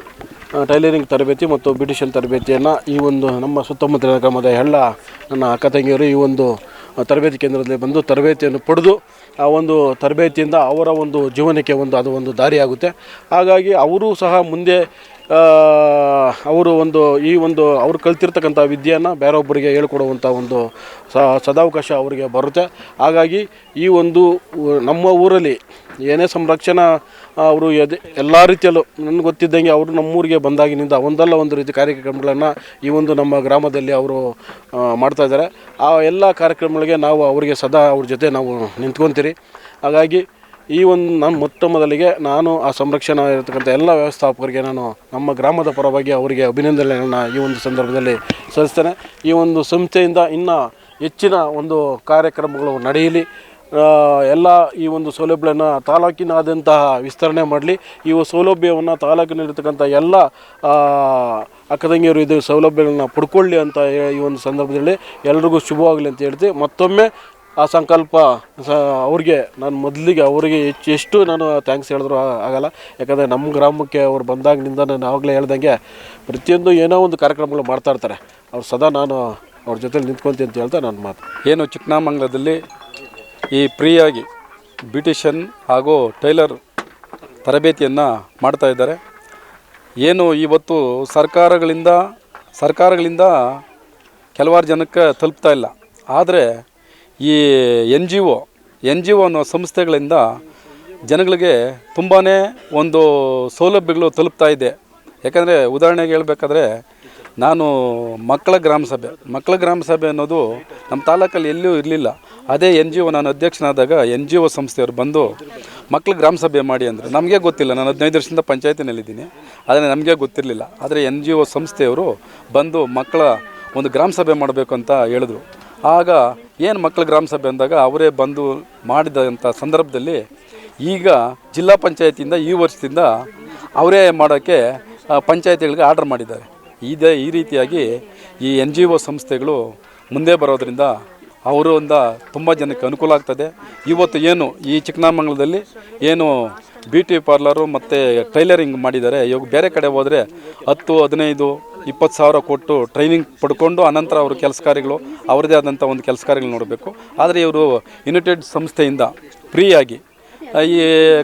ಟೈಲರಿಂಗ್ ತರಬೇತಿ ಮತ್ತು ಬ್ಯೂಟಿಷಿಯನ್ ತರಬೇತಿಯನ್ನು ಈ ಒಂದು ನಮ್ಮ ಸುತ್ತಮುತ್ತಲಿನ ಗ್ರಾಮದ ಎಲ್ಲ ನನ್ನ ಅಕ್ಕ ತಂಗಿಯರು ಈ ಒಂದು ತರಬೇತಿ ಕೇಂದ್ರದಲ್ಲಿ ಬಂದು ತರಬೇತಿಯನ್ನು ಪಡೆದು ಆ ಒಂದು ತರಬೇತಿಯಿಂದ ಅವರ ಒಂದು ಜೀವನಕ್ಕೆ ಒಂದು ಅದು ಒಂದು ದಾರಿಯಾಗುತ್ತೆ. ಹಾಗಾಗಿ ಅವರು ಸಹ ಮುಂದೆ ಅವರು ಒಂದು ಈ ಒಂದು ಅವರು ಕಲ್ತಿರ್ತಕ್ಕಂಥ ವಿದ್ಯೆಯನ್ನು ಬೇರೊಬ್ಬರಿಗೆ ಹೇಳ್ಕೊಡುವಂಥ ಒಂದು ಸದಾವಕಾಶ ಅವರಿಗೆ ಬರುತ್ತೆ. ಹಾಗಾಗಿ ಈ ಒಂದು ನಮ್ಮ ಊರಲ್ಲಿ ಏನೇ ಸಂರಕ್ಷಣಾ ಅವರು ಎದೆ, ಎಲ್ಲ ರೀತಿಯಲ್ಲೂ ನನಗೆ ಗೊತ್ತಿದ್ದಂಗೆ ಅವರು ನಮ್ಮೂರಿಗೆ ಬಂದಾಗಿನಿಂದ ಒಂದಲ್ಲ ಒಂದು ರೀತಿ ಕಾರ್ಯಕ್ರಮಗಳನ್ನು ಈ ಒಂದು ನಮ್ಮ ಗ್ರಾಮದಲ್ಲಿ ಅವರು ಮಾಡ್ತಾ ಇದ್ದಾರೆ ಆ ಎಲ್ಲ ಕಾರ್ಯಕ್ರಮಗಳಿಗೆ ನಾವು ಅವರಿಗೆ ಸದಾ ಅವ್ರ ಜೊತೆ ನಾವು ನಿಂತ್ಕೊತೀರಿ. ಹಾಗಾಗಿ ಈ ಒಂದು ನಾನು ಮೊತ್ತ ಮೊದಲಿಗೆ ನಾನು ಆ ಸಂರಕ್ಷಣಾ ಇರತಕ್ಕಂಥ ಎಲ್ಲ ವ್ಯವಸ್ಥಾಪಕರಿಗೆ ನಾನು ನಮ್ಮ ಗ್ರಾಮದ ಪರವಾಗಿ ಅವರಿಗೆ ಅಭಿನಂದನೆಗಳನ್ನು ಈ ಒಂದು ಸಂದರ್ಭದಲ್ಲಿ ಸಲ್ಲಿಸ್ತೇನೆ. ಈ ಒಂದು ಸಂಸ್ಥೆಯಿಂದ ಇನ್ನೂ ಹೆಚ್ಚಿನ ಒಂದು ಕಾರ್ಯಕ್ರಮಗಳು ನಡೆಯಲಿ. ಎಲ್ಲ ಈ ಒಂದು ಸೌಲಭ್ಯಗಳನ್ನು ತಾಲೂಕಿನಾದಂತಹ ವಿಸ್ತರಣೆ ಮಾಡಲಿ. ಈ ಸೌಲಭ್ಯವನ್ನು ತಾಲೂಕಿನಲ್ಲಿರ್ತಕ್ಕಂಥ ಎಲ್ಲ ಅಕ್ಕದಂಗಿಯವರು ಅಕ್ಕ ಇದು ಸೌಲಭ್ಯಗಳನ್ನ ಪಡ್ಕೊಳ್ಳಿ ಅಂತ ಈ ಒಂದು ಸಂದರ್ಭದಲ್ಲಿ ಎಲ್ರಿಗೂ ಶುಭವಾಗಲಿ ಅಂತ ಹೇಳ್ತೀವಿ ಮತ್ತೊಮ್ಮೆ ಆ ಸಂಕಲ್ಪ, ಸ, ಅವ್ರಿಗೆ ನಾನು ಮೊದಲಿಗೆ ಅವರಿಗೆ ಹೆಚ್ಚು ಎಷ್ಟು ನಾನು ಥ್ಯಾಂಕ್ಸ್ ಹೇಳಿದ್ರು ಆಗಲ್ಲ. ಯಾಕಂದರೆ ನಮ್ಮ ಗ್ರಾಮಕ್ಕೆ ಅವ್ರು ಬಂದಾಗಿನಿಂದ ನಾನು ಆವಾಗಲೇ ಹೇಳ್ದಂಗೆ ಪ್ರತಿಯೊಂದು ಏನೋ ಒಂದು ಕಾರ್ಯಕ್ರಮಗಳು ಮಾಡ್ತಾ ಇರ್ತಾರೆ. ಅವ್ರು ಸದಾ ನಾನು ಅವ್ರ ಜೊತೆ ನಿಂತ್ಕೊಂತೀನಿ ಅಂತ ಹೇಳ್ತಾ ನನ್ನ ಮಾತು. ಏನು ಚಿಕ್ಕನಾಮಂಗಲದಲ್ಲಿ ಈ ಫ್ರೀಯಾಗಿ ಬ್ಯೂಟಿಷನ್ ಹಾಗೂ ಟೈಲರ್ ತರಬೇತಿಯನ್ನು ಮಾಡ್ತಾ ಇದ್ದಾರೆ. ಏನು ಇವತ್ತು ಸರ್ಕಾರಗಳಿಂದ ಸರ್ಕಾರಗಳಿಂದ ಕೆಲವಾರು ಜನಕ್ಕೆ ತಲುಪ್ತಾ ಇಲ್ಲ. ಆದರೆ ಈ N G O N G O ಅನ್ನೋ ಸಂಸ್ಥೆಗಳಿಂದ ಜನಗಳಿಗೆ ತುಂಬಾ ಒಂದು ಸೌಲಭ್ಯಗಳು ತಲುಪ್ತಾ ಇದೆ. ಯಾಕಂದರೆ ಉದಾಹರಣೆಗೆ ಹೇಳಬೇಕಾದ್ರೆ ನಾನು ಮಕ್ಕಳ ಗ್ರಾಮ ಸಭೆ, ಮಕ್ಕಳ ಗ್ರಾಮ ಸಭೆ ಅನ್ನೋದು ನಮ್ಮ ತಾಲೂಕಲ್ಲಿ ಎಲ್ಲೂ ಇರಲಿಲ್ಲ. ಅದೇ ಎನ್ ಜಿ ಒ ನಾನು ಅಧ್ಯಕ್ಷನಾದಾಗ ಎನ್ ಜಿ ಒ ಸಂಸ್ಥೆಯವರು ಬಂದು ಮಕ್ಕಳ ಗ್ರಾಮ ಸಭೆ ಮಾಡಿ ಅಂದರೆ ನಮಗೆ ಗೊತ್ತಿಲ್ಲ. ನಾನು ಹದಿನೈದು ವರ್ಷದಿಂದ ಪಂಚಾಯತಿನಲ್ಲಿದ್ದೀನಿ. ಆದರೆ ನಮಗೆ ಗೊತ್ತಿರಲಿಲ್ಲ. ಆದರೆ ಎನ್ ಜಿ ಒ ಸಂಸ್ಥೆಯವರು ಬಂದು ಮಕ್ಕಳ ಒಂದು ಗ್ರಾಮ ಸಭೆ ಮಾಡಬೇಕು ಅಂತ ಹೇಳಿದ್ರು. ಆಗ ಏನು ಮಕ್ಕಳ ಗ್ರಾಮ ಸಭೆ ಅಂದಾಗ ಅವರೇ ಬಂದು ಮಾಡಿದಂಥ ಸಂದರ್ಭದಲ್ಲಿ ಈಗ ಜಿಲ್ಲಾ ಪಂಚಾಯತಿಯಿಂದ ಈ ವರ್ಷದಿಂದ ಅವರೇ ಮಾಡೋಕ್ಕೆ ಪಂಚಾಯತಿಗಳಿಗೆ ಆರ್ಡರ್ ಮಾಡಿದ್ದಾರೆ. ಇದೇ ಈ ರೀತಿಯಾಗಿ ಈ ಎನ್ ಜಿ ಒ ಸಂಸ್ಥೆಗಳು ಮುಂದೆ ಬರೋದ್ರಿಂದ ಅವರಿಂದ ತುಂಬ ಜನಕ್ಕೆ ಅನುಕೂಲ ಆಗ್ತದೆ. ಇವತ್ತು ಏನು ಈ ಚಿಕ್ಕನಾಮಂಗಲದಲ್ಲಿ ಏನು ಬ್ಯೂಟಿ ಪಾರ್ಲರು ಮತ್ತು ಟೈಲರಿಂಗ್ ಮಾಡಿದ್ದಾರೆ. ಇವಾಗ ಬೇರೆ ಕಡೆ ಹೋದರೆ ಹತ್ತು, ಹದಿನೈದು, ಇಪ್ಪತ್ತು ಸಾವಿರ ಕೊಟ್ಟು ಟ್ರೈನಿಂಗ್ ಪಡ್ಕೊಂಡು ಅನಂತರ ಅವರು ಕೆಲಸ ಕಾರ್ಯಗಳು ಅವರದೇ ಆದಂಥ ಒಂದು ಕೆಲಸ ಕಾರ್ಯಗಳು ನೋಡಬೇಕು. ಆದರೆ ಇವರು ಯುನೈಟೆಡ್ ಸಂಸ್ಥೆಯಿಂದ ಫ್ರೀಯಾಗಿ ಈ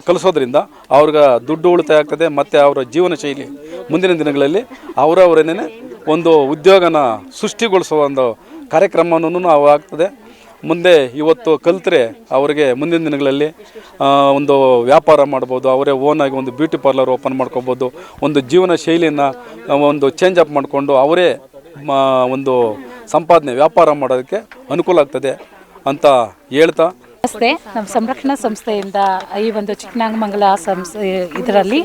ಕಲಿಸೋದ್ರಿಂದ ಅವ್ರಿಗೆ ದುಡ್ಡು ಉಳಿತಾಯ ಆಗ್ತದೆ, ಮತ್ತು ಅವರ ಜೀವನ ಶೈಲಿ ಮುಂದಿನ ದಿನಗಳಲ್ಲಿ ಅವರವರೇನೇ ಒಂದು ಉದ್ಯೋಗನ ಸೃಷ್ಟಿಗೊಳಿಸುವ ಒಂದು ಕಾರ್ಯಕ್ರಮವನ್ನು ಅವು ಆಗ್ತದೆ. ಮುಂದೆ ಇವತ್ತು ಕಲಿತ್ರೆ ಅವರಿಗೆ ಮುಂದಿನ ದಿನಗಳಲ್ಲಿ ಒಂದು ವ್ಯಾಪಾರ ಮಾಡ್ಬೋದು, ಅವರೇ ಓನಾಗಿ ಒಂದು ಬ್ಯೂಟಿ ಪಾರ್ಲರ್ ಓಪನ್ ಮಾಡ್ಕೋಬೋದು, ಒಂದು ಜೀವನ ಶೈಲಿಯನ್ನು ಒಂದು ಚೇಂಜ್ ಅಪ್ ಮಾಡಿಕೊಂಡು ಅವರೇ ಒಂದು ಸಂಪಾದನೆ ವ್ಯಾಪಾರ ಮಾಡೋದಕ್ಕೆ ಅನುಕೂಲ ಆಗ್ತದೆ ಅಂತ ಹೇಳ್ತಾ ನಮಸ್ತೆ ನಮ್ಮ ಸಂರಕ್ಷಣಾ ಸಂಸ್ಥೆಯಿಂದ ಈ ಒಂದು ಚಿಕ್ಕನಾಗಮಂಗಲ ಸಂಸ್ಥೆ ಇದರಲ್ಲಿ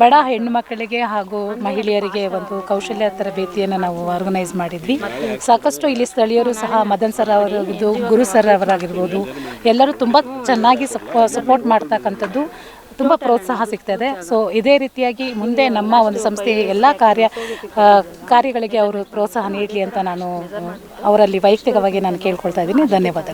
ಬಡ ಹೆಣ್ಣು ಮಕ್ಕಳಿಗೆ ಹಾಗೂ ಮಹಿಳೆಯರಿಗೆ ಒಂದು ಕೌಶಲ್ಯ ತರಬೇತಿಯನ್ನು ನಾವು ಆರ್ಗನೈಸ್ ಮಾಡಿದ್ವಿ. ಸಾಕಷ್ಟು ಇಲ್ಲಿ ಸ್ಥಳೀಯರು ಸಹ, ಮದನ್ ಸರ್ ಅವರಾಗಿದ್ದು ಗುರು ಸರ್ ಅವರಾಗಿರ್ಬೋದು, ಎಲ್ಲರೂ ತುಂಬ ಚೆನ್ನಾಗಿ ಸಪೋರ್ಟ್ ಮಾಡ್ತಕ್ಕಂಥದ್ದು ತುಂಬ ಪ್ರೋತ್ಸಾಹ ಸಿಗ್ತದೆ. ಸೊ ಇದೇ ರೀತಿಯಾಗಿ ಮುಂದೆ ನಮ್ಮ ಒಂದು ಸಂಸ್ಥೆಯ ಎಲ್ಲ ಕಾರ್ಯ ಕಾರ್ಯಗಳಿಗೆ ಅವರು ಪ್ರೋತ್ಸಾಹ ನೀಡಲಿ ಅಂತ ನಾನು ಅವರಲ್ಲಿ ವೈಯಕ್ತಿಕವಾಗಿ ನಾನು ಕೇಳ್ಕೊಳ್ತಾ ಇದ್ದೀನಿ. ಧನ್ಯವಾದಗಳು.